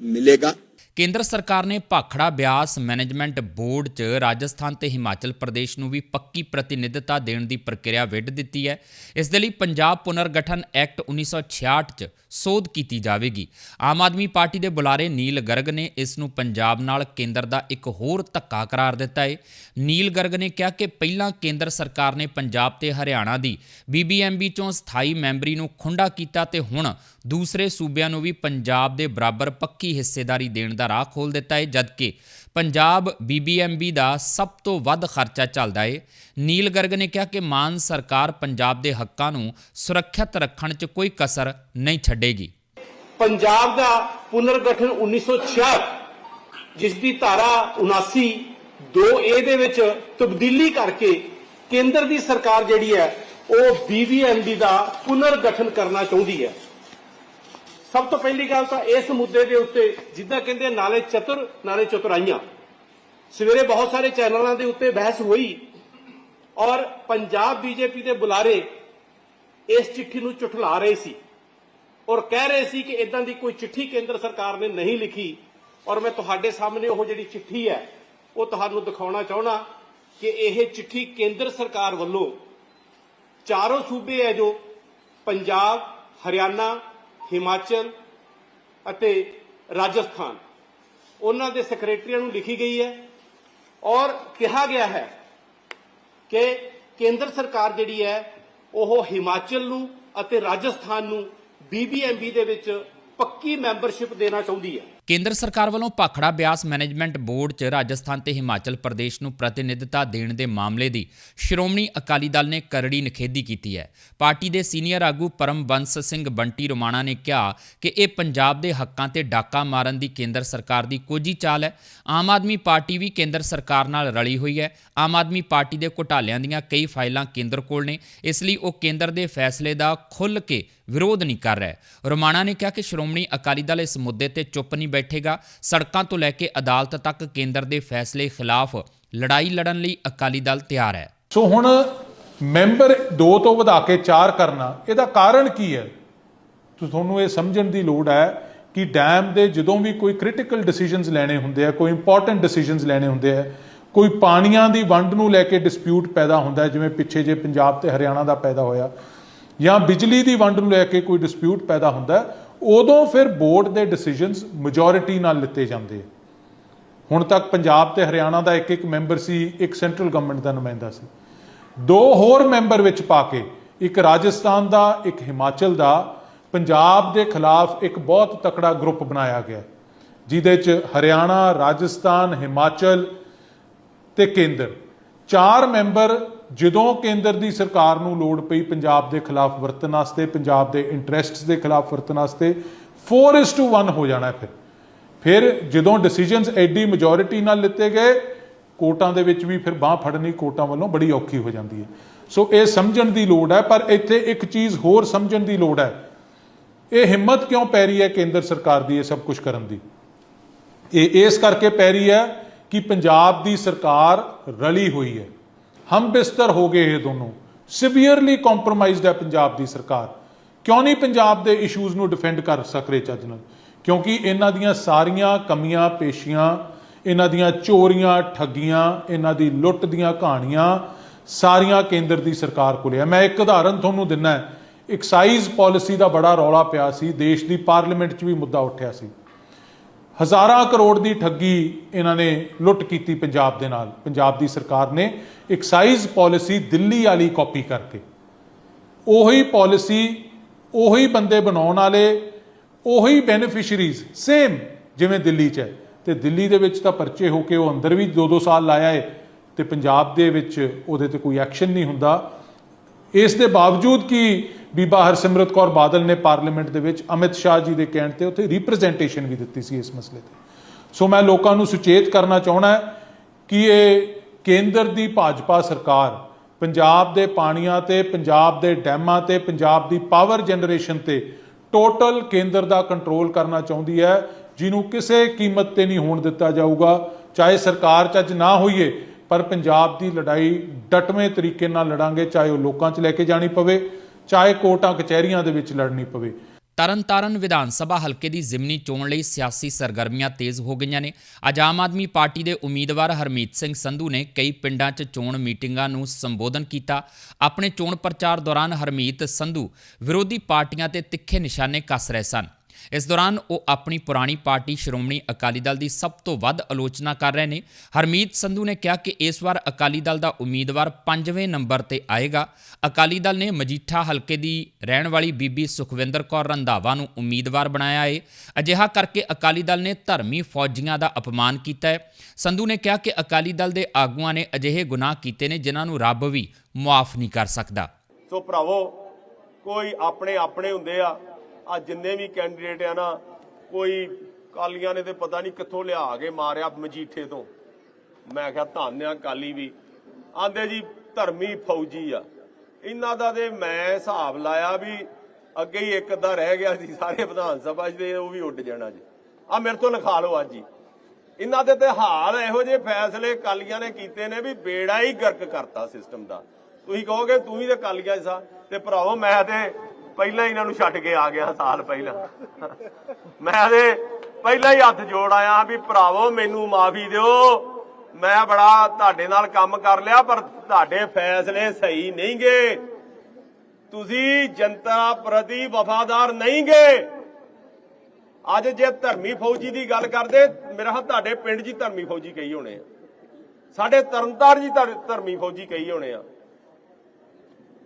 मिलेगा। ਕੇਂਦਰ ਸਰਕਾਰ ਨੇ ਭਾਖੜਾ ਬਿਆਸ ਮੈਨੇਜਮੈਂਟ ਬੋਰਡ 'ਚ ਰਾਜਸਥਾਨ ਤੇ ਹਿਮਾਚਲ ਪ੍ਰਦੇਸ਼ ਨੂੰ ਵੀ ਪੱਕੀ ਪ੍ਰਤੀਨਿਧਤਾ ਦੇਣ ਦੀ ਪ੍ਰਕਿਰਿਆ ਵਿੱਢ ਦਿੱਤੀ ਹੈ। ਇਸ ਦੇ ਲਈ ਪੰਜਾਬ ਪੁਨਰਗਠਨ ਐਕਟ 1966 'ਚ ਸੋਧ ਕੀਤੀ ਜਾਵੇਗੀ। ਆਮ ਆਦਮੀ ਪਾਰਟੀ ਦੇ ਬੁਲਾਰੇ ਨੀਲ ਗਰਗ ਨੇ ਇਸ ਨੂੰ ਪੰਜਾਬ ਨਾਲ ਕੇਂਦਰ ਦਾ ਇੱਕ ਹੋਰ ਧੱਕਾ ਕਰਾਰ ਦਿੱਤਾ ਹੈ ਨੀਲ ਗਰਗ ਨੇ ਕਿਹਾ ਕਿ ਪਹਿਲਾਂ ਕੇਂਦਰ ਸਰਕਾਰ ਨੇ ਪੰਜਾਬ ਤੇ ਹਰਿਆਣਾ ਦੀ ਬੀਬੀਐਮਬੀ 'ਚੋਂ ਸਥਾਈ ਮੈਂਬਰੀ ਨੂੰ ਖੁੰਡਾ ਕੀਤਾ ਤੇ ਹੁਣ ਦੂਸਰੇ ਸੂਬਿਆਂ ਨੂੰ ਵੀ ਪੰਜਾਬ ਦੇ ਬਰਾਬਰ ਪੱਕੀ ਹਿੱਸੇਦਾਰੀ ਦੇਣ ਦਾ ਰਾਹ ਖੋਲ ਦਿੱਤਾ ਹੈ ਜਦਕਿ ਪੰਜਾਬ ਬੀਬੀਐਮਬੀ ਦਾ ਸਭ ਤੋਂ ਵੱਧ ਖਰਚਾ ਚੱਲਦਾ ਹੈ ਨੀਲ ਗਰਗ ਨੇ ਕਿਹਾ ਕਿ ਮਾਨ ਸਰਕਾਰ ਪੰਜਾਬ ਦੇ ਹੱਕਾਂ ਨੂੰ ਸੁਰੱਖਿਅਤ ਰੱਖਣ 'ਚ ਕੋਈ ਕਸਰ ਨਹੀਂ ਛੱਡੇਗੀ। ਪੰਜਾਬ ਦਾ ਪੁਨਰਗਠਨ 1966 ਜਿਸ ਦੀ ਧਾਰਾ 79 2A ਦੇ ਵਿੱਚ ਤਬਦੀਲੀ ਕਰਕੇ ਕੇਂਦਰ ਦੀ ਸਰਕਾਰ ਜਿਹੜੀ ਹੈ, ਉਹ ਬੀਬੀਐਮਬੀ ਦਾ ਪੁਨਰਗਠਨ ਕਰਨਾ ਚਾਹੁੰਦੀ ਹੈ। ਸਭ ਤੋਂ ਪਹਿਲੀ ਗੱਲ ਤਾਂ ਇਸ ਮੁੱਦੇ ਦੇ ਉੱਤੇ ਜਿੱਦਾਂ ਕਹਿੰਦੇ ਨਾਲੇ ਚਤੁਰ, ਨਾਲੇ ਚਤੁਰਾਈਆਂ। ਸਵੇਰੇ ਬਹੁਤ ਸਾਰੇ ਚੈਨਲਾਂ ਦੇ ਉੱਤੇ ਬਹਿਸ ਹੋਈ ਔਰ ਪੰਜਾਬ ਬੀਜੇਪੀ ਦੇ ਬੁਲਾਰੇ ਇਸ ਚਿੱਠੀ ਨੂੰ ਝੁਠਲਾ ਰਹੇ ਸੀ ਔਰ ਕਹਿ ਰਹੇ ਸੀ ਕਿ ਇਦਾਂ ਦੀ ਕੋਈ ਚਿੱਠੀ ਕੇਂਦਰ ਸਰਕਾਰ ਨੇ ਨਹੀਂ ਲਿਖੀ ਔਰ ਮੈਂ ਤੁਹਾਡੇ ਸਾਹਮਣੇ ਉਹ ਜਿਹੜੀ ਚਿੱਠੀ ਹੈ, ਉਹ ਤੁਹਾਨੂੰ ਦਿਖਾਉਣਾ ਚਾਹਣਾ ਕਿ ਇਹ ਚਿੱਠੀ ਕੇਂਦਰ ਸਰਕਾਰ ਵੱਲੋਂ ਚਾਰੋਂ ਸੂਬੇ ਹੈ ਜੋ ਪੰਜਾਬ, ਹਰਿਆਣਾ ਹਿਮਾਚਲ ਅਤੇ ਰਾਜਸਥਾਨ। ਉਹਨਾਂ ਦੇ ਸੈਕਟਰੀਆਂ ਨੂੰ ਲਿਖੀ ਗਈ ਹੈ ਔਰ ਕਿਹਾ ਗਿਆ ਹੈ ਕਿ ਕੇਂਦਰ ਸਰਕਾਰ ਜਿਹੜੀ ਹੈ, ਉਹ ਹਿਮਾਚਲ ਨੂੰ ਅਤੇ ਰਾਜਸਥਾਨ ਨੂੰ ਬੀਬੀਐਮਬੀ ਦੇ ਵਿੱਚ ਪੱਕੀ ਮੈਂਬਰਸ਼ਿਪ ਦੇਣਾ ਚਾਹੁੰਦੀ ਹੈ। ਕੇਂਦਰ ਸਰਕਾਰ ਵੱਲੋਂ ਭਾਖੜਾ ਬਿਆਸ ਮੈਨੇਜਮੈਂਟ ਬੋਰਡ 'ਚ ਰਾਜਸਥਾਨ ਤੇ ਹਿਮਾਚਲ ਪ੍ਰਦੇਸ਼ ਨੂੰ ਪ੍ਰਤੀਨਿਧਤਾ ਦੇਣ ਦੇ ਮਾਮਲੇ ਦੀ ਸ਼੍ਰੋਮਣੀ ਅਕਾਲੀ ਦਲ ਨੇ ਕਰੜੀ ਨਿਖੇਧੀ ਕੀਤੀ ਹੈ। ਪਾਰਟੀ ਦੇ ਸੀਨੀਅਰ ਆਗੂ ਪਰਮਬੰਸ ਸਿੰਘ ਬੰਟੀ ਰੋਮਾਣਾ ਨੇ ਕਿਹਾ ਕਿ ਇਹ ਪੰਜਾਬ ਦੇ ਹੱਕਾਂ ਤੇ ਡਾਕਾ ਮਾਰਨ ਦੀ ਕੇਂਦਰ ਸਰਕਾਰ ਦੀ ਕੋਝੀ ਚਾਲ ਹੈ। ਆਮ ਆਦਮੀ ਪਾਰਟੀ ਵੀ ਕੇਂਦਰ ਸਰਕਾਰ ਨਾਲ ਰਲੀ ਹੋਈ ਹੈ। ਆਮ ਆਦਮੀ ਪਾਰਟੀ ਦੇ ਘੁਟਾਲਿਆਂ ਦੀਆਂ ਕਈ ਫਾਈਲਾਂ ਕੇਂਦਰ ਕੋਲ ਨੇ। ਇਸ ਲਈ ਉਹ ਕੇਂਦਰ ਦੇ ਫੈਸਲੇ ਦਾ ਖੁੱਲ੍ਹ ਕੇ ਵਿਰੋਧ ਨਹੀਂ ਕਰ ਰਿਹਾ। ਰੋਮਾਣਾ ਨੇ ਕਿਹਾ ਕਿ ਸ਼੍ਰੋਮਣੀ ਅਕਾਲੀ ਦਲ ਇਸ ਮੁੱਦੇ ਤੇ ਚੁੱਪ ਨਹੀਂ ਬੈਠੇਗਾ। ਸੜਕਾਂ ਤੋਂ ਲੈ ਕੇ ਅਦਾਲਤ ਤੱਕ ਕੇਂਦਰ ਦੇ ਫੈਸਲੇ ਖਿਲਾਫ ਲੜਾਈ ਲੜਨ ਲਈ ਅਕਾਲੀ ਦਲ ਤਿਆਰ ਹੈ। ਸੋ ਹੁਣ ਮੈਂਬਰ 2 ਤੋਂ ਵਧਾ ਕੇ 4 ਕਰਨਾ, ਇਹਦਾ ਕਾਰਨ ਕੀ ਹੈ? ਤੁਹਾਨੂੰ ਇਹ ਸਮਝਣ ਦੀ ਲੋੜ ਹੈ ਕਿ ਡੈਮ ਦੇ ਜਦੋਂ ਵੀ ਕੋਈ ਕ੍ਰਿਟੀਕਲ ਡਿਸੀਜਨਸ ਲੈਣੇ ਹੁੰਦੇ ਆ, ਕੋਈ ਇੰਪੋਰਟੈਂਟ ਡਿਸੀਜਨਸ ਲੈਣੇ ਹੁੰਦੇ ਆ, ਕੋਈ ਪਾਣੀਆਂ ਦੀ ਵੰਡ ਨੂੰ ਲੈ ਕੇ ਡਿਸਪਿਊਟ ਪੈਦਾ ਹੁੰਦਾ ਜਿਵੇਂ ਪਿੱਛੇ ਜੇ ਪੰਜਾਬ ਤੇ ਹਰਿਆਣਾ ਦਾ ਪੈਦਾ ਹੋਇਆ, ਜਾਂ ਬਿਜਲੀ ਦੀ ਵੰਡ ਨੂੰ ਲੈ ਕੇ ਕੋਈ ਡਿਸਪਿਊਟ ਪੈਦਾ ਹੁੰਦਾ ਉਦੋਂ ਫਿਰ ਬੋਰਡ ਦੇ ਡਿਸੀਜਨਸ ਮੈਜੋਰਿਟੀ ਨਾਲ ਲਿੱਤੇ ਜਾਂਦੇ ਆ। ਹੁਣ ਤੱਕ ਪੰਜਾਬ ਤੇ ਹਰਿਆਣਾ ਦਾ ਇੱਕ ਇੱਕ ਮੈਂਬਰ ਸੀ, ਇੱਕ ਸੈਂਟਰਲ ਗਵਰਨਮੈਂਟ ਦਾ ਨੁਮਾਇੰਦਾ ਸੀ। ਦੋ ਹੋਰ ਮੈਂਬਰ ਵਿੱਚ ਪਾ ਕੇ, ਇੱਕ ਰਾਜਸਥਾਨ ਦਾ, ਇੱਕ ਹਿਮਾਚਲ ਦਾ, ਪੰਜਾਬ ਦੇ ਖਿਲਾਫ ਇੱਕ ਬਹੁਤ ਤਕੜਾ ਗਰੁੱਪ ਬਣਾਇਆ ਗਿਆ। ਜਿਹਦੇ ਚ ਹਰਿਆਣਾ, ਰਾਜਸਥਾਨ, ਹਿਮਾਚਲ ਤੇ ਕੇਂਦਰ। ਚਾਰ ਮੈਂਬਰ ਜਦੋਂ ਕੇਂਦਰ ਦੀ ਸਰਕਾਰ ਨੂੰ ਲੋੜ ਪਈ ਪੰਜਾਬ ਦੇ ਖਿਲਾਫ ਵਰਤਣ ਵਾਸਤੇ, ਪੰਜਾਬ ਦੇ ਇੰਟਰਸਟਸ ਦੇ ਖਿਲਾਫ ਵਰਤਣ ਵਾਸਤੇ 4:1 ਹੋ ਜਾਣਾ ਫਿਰ। ਫਿਰ ਜਦੋਂ ਡਿਸੀਜਨਸ ਐਡੀ ਮੈਜੋਰਿਟੀ ਨਾਲ ਲਿੱਤੇ ਗਏ ਕੋਰਟਾਂ ਦੇ ਵਿੱਚ ਵੀ ਫਿਰ ਬਾਹ ਫੜਨੀ ਕੋਰਟਾਂ ਵੱਲੋਂ ਬੜੀ ਔਖੀ ਹੋ ਜਾਂਦੀ ਹੈ। ਸੋ ਇਹ ਸਮਝਣ ਦੀ ਲੋੜ ਹੈ, ਪਰ ਇੱਥੇ ਇੱਕ ਚੀਜ਼ ਹੋਰ ਸਮਝਣ ਦੀ ਲੋੜ ਹੈ। ਇਹ ਹਿੰਮਤ ਕਿਉਂ ਪੈ ਰਹੀ ਹੈ ਕੇਂਦਰ ਸਰਕਾਰ ਦੀ ਇਹ ਸਭ ਕੁਝ ਕਰਨ ਦੀ? ਇਹ ਇਸ ਕਰਕੇ ਪੈ ਰਹੀ ਹੈ ਕਿ ਪੰਜਾਬ ਦੀ ਸਰਕਾਰ ਰਲੀ ਹੋਈ ਹੈ। ਹਮ ਬਿਸਤਰ ਹੋ ਗਏ ਇਹ ਦੋਨੋਂ। ਸਿਵੀਅਰਲੀ ਕੰਪਰੋਮਾਈਜ਼ਡ ਹੈ ਪੰਜਾਬ ਦੀ ਸਰਕਾਰ। ਕਿਉਂ ਨਹੀਂ ਪੰਜਾਬ ਦੇ ਇਸ਼ੂਜ਼ ਨੂੰ ਡਿਫੈਂਡ ਕਰ ਸਕ ਰਹੇ ਚੱਜ ਨਾਲ? ਕਿਉਂਕਿ ਇਹਨਾਂ ਦੀਆਂ ਸਾਰੀਆਂ ਕਮੀਆਂ, ਪੇਸ਼ੀਆਂ, ਇਹਨਾਂ ਦੀਆਂ ਚੋਰੀਆਂ, ਠੱਗੀਆਂ, ਇਹਨਾਂ ਦੀ ਲੁੱਟ ਦੀਆਂ ਕਹਾਣੀਆਂ ਸਾਰੀਆਂ ਕੇਂਦਰ ਦੀ ਸਰਕਾਰ ਕੋਲੇ ਹੈ ਮੈਂ ਇੱਕ ਉਦਾਹਰਨ ਤੁਹਾਨੂੰ ਦਿੰਨਾ ਹੈ। ਐਕਸਾਈਜ਼ ਪਾਲਿਸੀ ਦਾ ਬੜਾ ਰੌਲਾ ਪਿਆ ਸੀ। ਦੇਸ਼ ਦੀ ਪਾਰਲੀਮੈਂਟ 'ਚ ਵੀ ਮੁੱਦਾ ਉੱਠਿਆ ਸੀ। ਹਜ਼ਾਰਾਂ ਕਰੋੜ ਦੀ ਠੱਗੀ ਇਹਨਾਂ ਨੇ ਲੁੱਟ ਕੀਤੀ ਪੰਜਾਬ ਦੇ ਨਾਲ। ਪੰਜਾਬ ਦੀ ਸਰਕਾਰ ਨੇ ਐਕਸਾਈਜ਼ ਪਾਲਿਸੀ ਦਿੱਲੀ ਵਾਲੀ ਕਾਪੀ ਕਰਕੇ। ਉਹੀ ਪਾਲਿਸੀ ਉਹੀ ਬੰਦੇ ਬਣਾਉਣ ਵਾਲੇ, ਉਹੀ ਬੈਨੀਫੀਸ਼ੀਅਰੀਜ਼ ਸੇਮ ਜਿਵੇਂ ਦਿੱਲੀ 'ਚ ਹੈ। ਤੇ ਦਿੱਲੀ ਦੇ ਵਿੱਚ ਤਾਂ ਪਰਚੇ ਹੋ ਕੇ ਉਹ ਅੰਦਰ ਵੀ 2-2 ਸਾਲ ਲਾਇਆ ਏ ਤੇ ਪੰਜਾਬ ਦੇ ਵਿੱਚ ਉਹਦੇ ਤੇ ਕੋਈ ਐਕਸ਼ਨ ਨਹੀਂ ਹੁੰਦਾ। ਇਸ ਦੇ ਬਾਵਜੂਦ ਕਿ ਬੀਬਾ ਹਰਸਿਮਰਤ ਕੌਰ ਬਾਦਲ ਨੇ ਪਾਰਲੀਮੈਂਟ ਦੇ ਵਿੱਚ ਅਮਿਤ ਸ਼ਾਹ ਜੀ ਦੇ ਕਹਿਣ ਤੇ ਉੱਥੇ ਰਿਪਰੈਜ਼ੈਂਟੇਸ਼ਨ ਵੀ ਦਿੱਤੀ ਸੀ ਇਸ ਮਸਲੇ ਤੇ। ਸੋ ਮੈਂ ਲੋਕਾਂ ਨੂੰ ਸੁਚੇਤ ਕਰਨਾ ਚਾਹਣਾ ਕਿ ਇਹ ਕੇਂਦਰ ਦੀ ਭਾਜਪਾ ਸਰਕਾਰ ਪੰਜਾਬ ਦੇ ਪਾਣੀਆਂ ਤੇ, ਪੰਜਾਬ ਦੇ ਡੈਮਾਂ ਤੇ, ਪੰਜਾਬ ਦੀ ਪਾਵਰ ਜਨਰੇਸ਼ਨ ਤੇ ਟੋਟਲ ਕੇਂਦਰ ਦਾ ਕੰਟਰੋਲ ਕਰਨਾ ਚਾਹੁੰਦੀ ਹੈ, ਜਿਹਨੂੰ ਕਿਸੇ ਕੀਮਤ ਤੇ ਨਹੀਂ ਹੋਣ ਦਿੱਤਾ ਜਾਊਗਾ, ਚਾਹੇ ਸਰਕਾਰ ਚੱਜ ਨਾ ਹੋਈਏ, ਪਰ ਪੰਜਾਬ ਦੀ ਲੜਾਈ ਡਟਵੇਂ ਤਰੀਕੇ ਨਾਲ ਲੜਾਂਗੇ, ਚਾਹੇ ਉਹ ਲੋਕਾਂ 'ਚ ਲੈ ਕੇ ਜਾਣੀ ਪਵੇ। ਚਾਹੇ ਕੋਟਾਂ ਕਚਹਿਰੀਆਂ ਦੇ ਵਿੱਚ ਲੜਨੀ ਪਵੇ। ਤਰਨਤਾਰਨ ਵਿਧਾਨ ਸਭਾ ਹਲਕੇ ਦੀ ਜ਼ਿਮਨੀ ਚੋਣ ਲਈ ਸਿਆਸੀ ਸਰਗਰਮੀਆਂ ਤੇਜ਼ ਹੋ ਗਈਆਂ ਨੇ। ਅੱਜ ਆਮ ਆਦਮੀ ਪਾਰਟੀ ਦੇ ਉਮੀਦਵਾਰ ਹਰਮੀਤ ਸਿੰਘ ਸੰਧੂ ਨੇ ਕਈ ਪਿੰਡਾਂ 'ਚ ਚੋਣ ਮੀਟਿੰਗਾਂ ਨੂੰ ਸੰਬੋਧਨ ਕੀਤਾ। ਆਪਣੇ ਚੋਣ ਪ੍ਰਚਾਰ ਦੌਰਾਨ ਹਰਮੀਤ ਸੰਧੂ ਵਿਰੋਧੀ ਪਾਰਟੀਆਂ ਤੇ ਤਿੱਖੇ ਨਿਸ਼ਾਨੇ ਕੱਸ ਰਹੇ ਸਨ। ਇਸ ਦੌਰਾਨ ਉਹ ਆਪਣੀ ਪੁਰਾਣੀ ਪਾਰਟੀ ਸ਼੍ਰੋਮਣੀ ਅਕਾਲੀ ਦਲ ਦੀ ਸਭ ਤੋਂ ਵੱਧ ਆਲੋਚਨਾ ਕਰ ਰਹੇ ਨੇ। ਹਰਮੀਤ ਸੰਧੂ ਨੇ ਕਿਹਾ ਕਿ ਇਸ ਵਾਰ ਅਕਾਲੀ ਦਲ ਦਾ ਉਮੀਦਵਾਰ 5ਵੇਂ ਨੰਬਰ ਤੇ ਆਏਗਾ। ਅਕਾਲੀ ਦਲ ਨੇ ਮਜੀਠਾ ਹਲਕੇ ਦੀ ਰਹਿਣ ਵਾਲੀ ਬੀਬੀ ਸੁਖਵਿੰਦਰ ਕੌਰ ਰੰਧਾਵਾ ਨੂੰ ਉਮੀਦਵਾਰ ਬਣਾਇਆ ਏ। ਅਜਿਹਾ ਕਰਕੇ ਅਕਾਲੀ ਦਲ ਨੇ ਧਰਮੀ ਫੌਜੀਆਂ ਦਾ ਅਪਮਾਨ ਕੀਤਾ ਹੈ ਸੰਧੂ ਨੇ ਕਿਹਾ ਕਿ ਅਕਾਲੀ ਦਲ ਦੇ ਆਗੂਆਂ ਨੇ ਅਜਿਹੇ ਗੁਨਾਹ ਕੀਤੇ ਨੇ ਜਿਨ੍ਹਾਂ ਨੂੰ ਰੱਬ ਵੀ ਮੁਆਫ ਨਹੀਂ ਕਰ ਸਕਦਾ। ਸੋ ਭਰਾਵੋ, ਕੋਈ ਆਪਣੇ ਆਪਣੇ ਹੁੰਦੇ ਆ ਆ ਜਿੰਨੇ ਵੀ ਕੈਂਡੀਡੇਟ ਆ ਨਾ, ਕੋਈ ਕਾਲੀਆਂ ਨੇ ਤੇ ਪਤਾ ਨਹੀਂ ਕਿੱਥੋਂ ਲਿਆ ਕੇ ਮਾਰਿਆ ਮਜੀਠੇ ਤੋਂ। ਮੈਂ ਕਿਹਾ ਧੰਨ ਕਾਲੀ ਵੀ। ਆਂਦੇ ਜੀ ਧਰਮੀ ਫੌਜੀ ਆ। ਇਹਨਾਂ ਦਾ ਤੇ ਮੈਂ ਹਿਸਾਬ ਲਾਇਆ ਵੀ ਅੱਗੇ ਹੀ ਇੱਕ ਅੱਧਾ ਰਹਿ ਗਿਆ ਸੀ ਸਾਰੇ ਵਿਧਾਨ ਸਭਾ 'ਚ ਉਹ ਵੀ ਉੱਡ ਜਾਣਾ ਜੀ। ਆ ਮੇਰੇ ਤੋਂ ਲਿਖਾ ਲਓ ਅੱਜ ਹੀ। ਇਹਨਾਂ ਦੇ ਤੇ ਹਾਲ ਇਹੋ ਜਿਹੇ ਫੈਸਲੇ ਕਾਲੀਆਂ ਨੇ ਕੀਤੇ ਨੇ ਵੀ ਬੇੜਾ ਹੀ ਗਰਕ ਕਰਤਾ ਸਿਸਟਮ ਦਾ। ਤੁਸੀਂ ਕਹੋਗੇ ਤੂੰ ਵੀ ਤੇ ਕਾਲੀਆਂ ਸਾ ਤੇ ਭਰਾਵੋ ਮੈਂ ਤੇ ਪਹਿਲਾਂ ਹੀ ਇਹਨਾਂ ਨੂੰ ਛੱਡ ਕੇ ਆ ਗਿਆ, ਸਾਲ ਪਹਿਲਾਂ। ਮੈਂ ਤੇ ਪਹਿਲਾਂ ਹੀ ਹੱਥ ਜੋੜ ਆਇਆ ਵੀ ਭਰਾਵੋ, ਮੈਨੂੰ ਮਾਫੀ ਦਿਓ। ਮੈਂ ਬੜਾ ਤੁਹਾਡੇ ਨਾਲ ਕੰਮ ਕਰ ਲਿਆ, ਪਰ ਤੁਹਾਡੇ ਫੈਸਲੇ ਸਹੀ ਨਹੀਂਗੇ ਤੁਸੀਂ ਜਨਤਾ ਪ੍ਰਤੀ ਵਫਾਦਾਰ ਨਹੀਂਗੇ ਅੱਜ ਜੇ ਧਰਮੀ ਫੌਜੀ ਦੀ ਗੱਲ ਕਰਦੇ, ਮੇਰਾ ਹੱਥ ਤੁਹਾਡੇ ਪਿੰਡ 'ਚ ਧਰਮੀ ਫੌਜੀ ਕਹੀ ਹੋਣੇ ਆ। ਸਾਡੇ ਤਰਨਤਾਰਨ ਜੀ ਧਰਮੀ ਫੌਜੀ ਕਹੀ ਹੋਣੇ ਆ।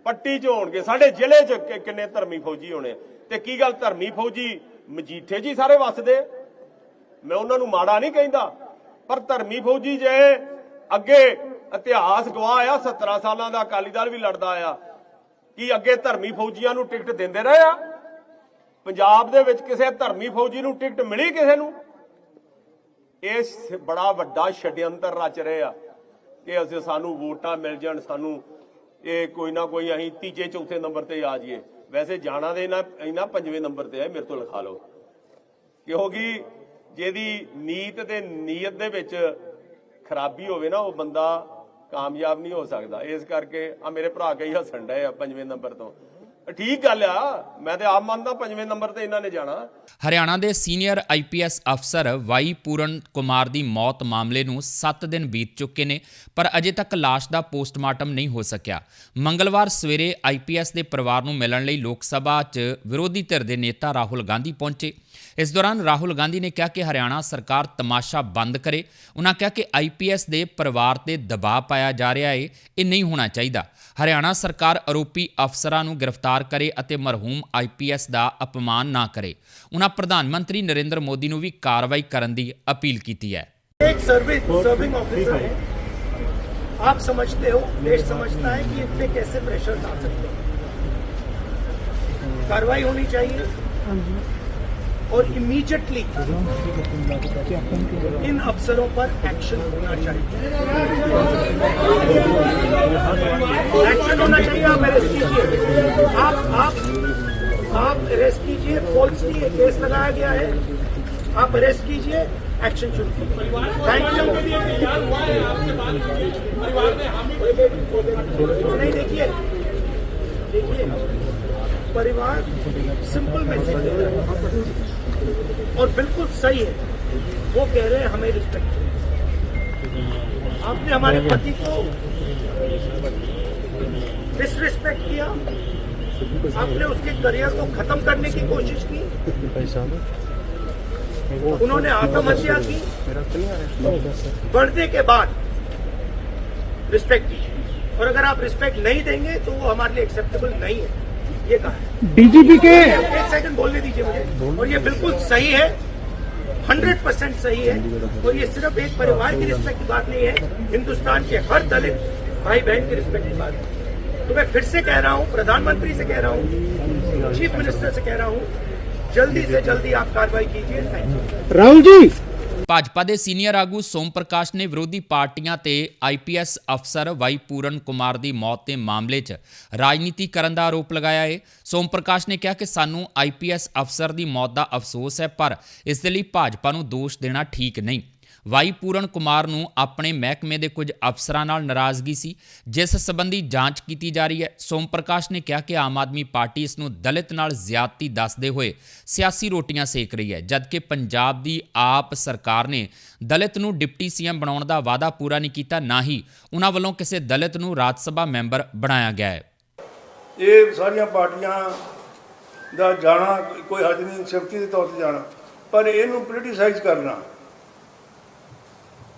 ਪੱਟੀ 'ਚ ਹੋਣਗੇ। ਸਾਡੇ ਜ਼ਿਲ੍ਹੇ 'ਚ ਕਿੰਨੇ ਧਰਮੀ ਫੌਜੀ ਹੋਣੇ? ਤੇ ਕੀ ਗੱਲ ਧਰਮੀ ਫੌਜੀ ਮਜੀਠੇ 'ਚ ਹੀ ਸਾਰੇ ਵੱਸਦੇ? ਮੈਂ ਉਹਨਾਂ ਨੂੰ ਮਾੜਾ ਨਹੀਂ ਕਹਿੰਦਾ। ਪਰ ਧਰਮੀ ਫੌਜੀ ਜੇ ਅੱਗੇ ਇਤਿਹਾਸ ਗਵਾਹ ਆ 17 ਸਾਲਾਂ ਦਾ ਅਕਾਲੀ ਦਲ ਵੀ ਲੜਦਾ ਆ, ਕੀ ਅੱਗੇ ਧਰਮੀ ਫੌਜੀਆਂ ਨੂੰ ਟਿਕਟ ਦਿੰਦੇ ਰਹੇ ਆ? ਪੰਜਾਬ ਦੇ ਵਿੱਚ ਕਿਸੇ ਧਰਮੀ ਫੌਜੀ ਨੂੰ ਟਿਕਟ ਮਿਲੀ ਕਿਸੇ ਨੂੰ? ਇਹ ਬੜਾ ਵੱਡਾ ਛਡਿਅੰਤਰ ਰਚ ਰਹੇ ਆ ਕਿ ਅਸੀਂ ਸਾਨੂੰ ਵੋਟਾਂ ਮਿਲ ਜਾਣ, ਸਾਨੂੰ ਇਹ ਕੋਈ ਨਾ ਕੋਈ ਅਸੀਂ ਤੀਜੇ, ਚੌਥੇ ਨੰਬਰ ਤੇ ਆ ਜਾਈਏ। ਵੈਸੇ ਜਾਣਾ ਦੇ ਨਾ ਇਹਨਾਂ ਪੰਜਵੇਂ ਨੰਬਰ ਤੇ ਹੈ, ਮੇਰੇ ਤੋਂ ਲਿਖਾ ਲਓ। ਕਿਉਂਕਿ ਜਿਹਦੀ ਨੀਤ ਤੇ ਨੀਅਤ ਦੇ ਵਿੱਚ ਖਰਾਬੀ ਹੋਵੇ ਨਾ, ਉਹ ਬੰਦਾ ਕਾਮਯਾਬ ਨਹੀਂ ਹੋ ਸਕਦਾ। ਇਸ ਕਰਕੇ ਆ ਮੇਰੇ ਭਰਾ ਕਈ ਹੱਸਣ ਡਏ ਆ ਪੰਜਵੇਂ ਨੰਬਰ ਤੋਂ। ਠੀਕ ਗੱਲ ਆ। ਮੈਂ ਤੇ ਆਪ ਮੰਨਦਾ ਪੰਜਵੇਂ ਨੰਬਰ ਤੇ ਇਹਨਾਂ ਨੇ ਜਾਣਾ। ਹਰਿਆਣਾ ਦੇ ਸੀਨੀਅਰ ਆਈਪੀਐਸ ਅਫਸਰ ਵਾਈ ਪੂਰਨ ਕੁਮਾਰ ਦੀ ਮੌਤ ਮਾਮਲੇ ਨੂੰ 7 ਦਿਨ ਬੀਤ ਚੁੱਕੇ ਨੇ, ਪਰ ਅਜੇ ਤੱਕ ਲਾਸ਼ ਦਾ ਪੋਸਟਮਾਰਟਮ ਨਹੀਂ ਹੋ ਸਕਿਆ। ਮੰਗਲਵਾਰ ਸਵੇਰੇ ਆਈਪੀਐਸ ਦੇ ਪਰਿਵਾਰ ਨੂੰ ਮਿਲਣ ਲਈ ਲੋਕ ਸਭਾ 'ਚ ਵਿਰੋਧੀ ਧਿਰ ਦੇ ਨੇਤਾ ਰਾਹੁਲ ਗਾਂਧੀ ਪਹੁੰਚੇ। ਇਸ ਦੌਰਾਨ ਰਾਹੁਲ ਗਾਂਧੀ ਨੇ ਕਿਹਾ ਕਿ ਹਰਿਆਣਾ ਸਰਕਾਰ ਤਮਾਸ਼ਾ ਬੰਦ ਕਰੇ। ਉਹਨਾਂ ਕਿਹਾ ਕਿ ਆਈਪੀਐਸ ਦੇ ਪਰਿਵਾਰ ਤੇ ਦਬਾਅ ਪਾਇਆ ਜਾ ਰਿਹਾ ਏ, ਇਹ ਨਹੀਂ ਹੋਣਾ ਚਾਹੀਦਾ। ਹਰਿਆਣਾ ਸਰਕਾਰ ਆਰੋਪੀ ਅਫਸਰਾਂ ਨੂੰ ਗ੍ਰਿਫਤਾਰ ਕਰੇ ਅਤੇ ਮਰਹੂਮ ਆਈਪੀਐਸ ਦਾ ਅਪਮਾਨ ਨਾ ਕਰੇ ਉਹਨਾਂ ਪ੍ਰਧਾਨ ਮੰਤਰੀ ਨਰਿੰਦਰ ਮੋਦੀ ਨੂੰ ਵੀ ਕਾਰਵਾਈ ਕਰਨ ਦੀ ਅਪੀਲ ਕੀਤੀ ਹੈ एक सर्विस सर्विंग ऑफिसर है आप समझते हो देश समझता है कि इन पे कैसे प्रेशर डाल सकते हैं कार्रवाई होनी चाहिए और इमीडिएटली इन अफसरों पर एक्शन होना चाहिए। एक्शन होना चाहिए, आप अरेस्ट कीजिए। आप आप आप अरेस्ट कीजिए फॉल्सली केस लगाया गया है। आप अरेस्ट कीजिए एक्शन शुरू कीजिए। थैंक यू नहीं, देखिए देखिए, परिवार सिंपल मैसेज है। और बिल्कुल सही है। वो कह रहे हैं हमें रिस्पेक्ट आपने हमारे पति को डिसरिस्पेक्ट किया। आपने उसके करियर को खत्म करने की कोशिश की। उन्होंने आत्महत्या की। बढ़ने के बाद रिस्पेक्ट दीजिए और अगर आप रिस्पेक्ट नहीं देंगे तो वो हमारे लिए एक्सेप्टेबल नहीं है। ये कहा? डीजीपी के एक सेकंड बोलने दीजिए मुझे। और ये बिल्कुल सही है। हंड्रेड परसेंट सही है। और ये सिर्फ़ एक परिवार की रिस्पेक्ट की बात नहीं है। हिंदुस्तान के हर दलित भाई बहन की रिस्पेक्ट की बात है। तो मैं फिर से कह रहा हूँ प्रधानमंत्री से कह रहा हूँ चीफ मिनिस्टर से कह रहा हूँ जल्दी से जल्दी आप कार्रवाई कीजिए। थैंक यू राहुल जी ਭਾਜਪਾ ਦੇ ਸੀਨੀਅਰ ਆਗੂ ਸੋਮ ਪ੍ਰਕਾਸ਼ ਨੇ ਵਿਰੋਧੀ ਪਾਰਟੀਆਂ ਤੇ ਆਈਪੀਐਸ ਅਫਸਰ ਵਾਈ ਪੂਰਨ ਕੁਮਾਰ ਦੀ ਮੌਤ ਦੇ ਮਾਮਲੇ 'ਚ ਰਾਜਨੀਤੀ ਕਰਨ ਦਾ ਆਰੋਪ ਲਗਾਇਆ ਹੈ ਸੋਮ ਪ੍ਰਕਾਸ਼ ਨੇ ਕਿਹਾ ਕਿ ਸਾਨੂੰ ਆਈਪੀਐਸ ਅਫਸਰ ਦੀ ਮੌਤ ਦਾ ਅਫਸੋਸ ਹੈ, ਪਰ ਇਸ ਦੇ ਲਈ ਭਾਜਪਾ ਨੂੰ ਦੋਸ਼ ਦੇਣਾ ਠੀਕ ਨਹੀਂ। ਵਾਈ ਪੂਰਨ ਕੁਮਾਰ ਨੂੰ ਆਪਣੇ ਮਹਿਕਮੇ ਦੇ ਕੁਝ ਅਫਸਰਾਂ ਨਾਲ ਨਾਰਾਜ਼ਗੀ ਸੀ, ਜਿਸ ਸੰਬੰਧੀ ਜਾਂਚ ਕੀਤੀ ਜਾ ਰਹੀ ਹੈ। ਸੋਮ ਪ੍ਰਕਾਸ਼ ਨੇ ਕਿਹਾ ਕਿ ਆਮ ਆਦਮੀ ਪਾਰਟੀ ਇਸ ਨੂੰ ਦਲਿਤ ਨਾਲ ਜ਼ਿਆਦਤੀ ਦੱਸਦੇ ਹੋਏ ਸਿਆਸੀ ਰੋਟੀਆਂ ਸੇਕ ਰਹੀ ਹੈ, ਜਦਕਿ ਪੰਜਾਬ ਦੀ ਆਪ ਸਰਕਾਰ ਨੇ ਦਲਿਤ ਨੂੰ ਡਿਪਟੀ ਸੀਐਮ ਬਣਾਉਣ ਦਾ ਵਾਅਦਾ ਪੂਰਾ ਨਹੀਂ ਕੀਤਾ, ਨਾ ਹੀ ਉਹਨਾਂ ਵੱਲੋਂ ਕਿਸੇ ਦਲਿਤ ਨੂੰ ਰਾਜ ਸਭਾ ਮੈਂਬਰ ਬਣਾਇਆ ਗਿਆ ਹੈ। ਇਹ ਸਾਰੀਆਂ ਪਾਰਟੀਆਂ ਦਾ ਜਾਣਾ ਕੋਈ ਹੱਦ ਨਹੀਂ, ਸਿਫਤੀ ਦੇ ਤੌਰ ਤੇ ਜਾਣਾ, ਪਰ ਇਹਨੂੰ ਪੋਲੀਟੀਸਾਈਜ਼ ਕਰਨਾ।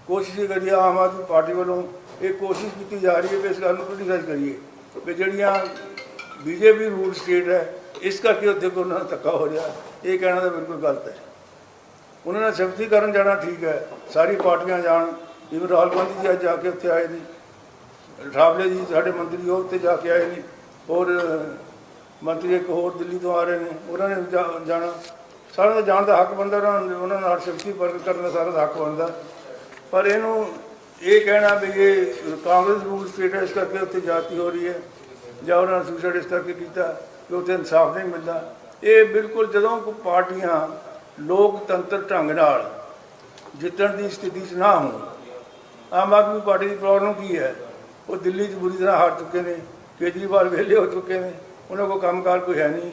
ਕੋਸ਼ਿਸ਼ ਇਹ ਕਰੀ ਆਮ ਆਦਮੀ ਪਾਰਟੀ ਵੱਲੋਂ, ਇਹ ਕੋਸ਼ਿਸ਼ ਕੀਤੀ ਜਾ ਰਹੀ ਹੈ ਕਿ ਇਸ ਗੱਲ ਨੂੰ ਕ੍ਰਿਟੀਸਾਈਜ਼ ਕਰੀਏ ਕਿ ਜਿਹੜੀਆਂ ਬੀਜੇਪੀ ਰੂਲ ਸਟੇਟ ਹੈ, ਇਸ ਕਰਕੇ ਉੱਥੇ ਕੋਈ ਉਹਨਾਂ ਨੂੰ ਧੱਕਾ ਹੋ ਰਿਹਾ, ਇਹ ਕਹਿਣਾ ਤਾਂ ਬਿਲਕੁਲ ਗਲਤ ਹੈ। ਉਹਨਾਂ ਨੇ ਸਿਫਤੀ ਜਾਣਾ ਠੀਕ ਹੈ, ਸਾਰੀ ਪਾਰਟੀਆਂ ਜਾਣ, ਜਿਵੇਂ ਰਾਹੁਲ ਗਾਂਧੀ ਜੀ ਅੱਜ ਜਾ ਕੇ ਉੱਥੇ ਆਏ ਨੇ ਠਾਵਲੇ ਜੀ ਸਾਡੇ ਮੰਤਰੀ ਉਹ ਉੱਥੇ ਜਾ ਕੇ ਆਏ ਨੇ, ਹੋਰ ਮੰਤਰੀ ਇੱਕ ਹੋਰ ਦਿੱਲੀ ਤੋਂ ਆ ਰਹੇ ਨੇ, ਉਹਨਾਂ ਨੇ ਜਾ- ਜਾਣਾ। ਸਾਰਿਆਂ ਦਾ ਜਾਣ ਦਾ ਹੱਕ ਬੰਦਾ ਉਹਨਾਂ ਉਹਨਾਂ ਨਾਲ ਸ਼ਕਤੀ ਪ੍ਰਗਟ ਕਰਨ ਦਾ ਸਾਰਾ ਦਾ ਹੱਕ ਬਣਦਾ। ਪਰ ਇਹਨੂੰ ਇਹ ਕਹਿਣਾ ਵੀ ਇਹ ਕਾਂਗਰਸ ਰੂਲ ਸਟੇਟ ਇਸ ਕਰਕੇ ਉੱਥੇ ਜਾਤੀ ਹੋ ਰਹੀ ਹੈ। ਜਾਂ ਉਹਨਾਂ ਨੇ ਸੁਸਾਈਡ ਇਸ ਕਰਕੇ ਕੀਤਾ ਕਿ ਉੱਥੇ ਇਨਸਾਫ ਨਹੀਂ ਮਿਲਦਾ। ਇਹ ਬਿਲਕੁਲ ਜਦੋਂ ਕੋਈ ਪਾਰਟੀਆਂ ਲੋਕਤੰਤਰ ਢੰਗ ਨਾਲ ਜਿੱਤਣ ਦੀ ਸਥਿਤੀ 'ਚ ਨਾ ਹੋਣ, ਆਮ ਆਦਮੀ ਪਾਰਟੀ ਦੀ ਪ੍ਰੋਬਲਮ ਕੀ ਹੈ? ਉਹ ਦਿੱਲੀ 'ਚ ਬੁਰੀ ਤਰ੍ਹਾਂ ਹਾਰ ਚੁੱਕੇ ਨੇ, ਕੇਜਰੀਵਾਲ ਵਿਹਲੇ ਹੋ ਚੁੱਕੇ ਨੇ, ਉਹਨਾਂ ਕੋਲ ਕੰਮਕਾਰ ਕੋਈ ਹੈ ਨਹੀਂ।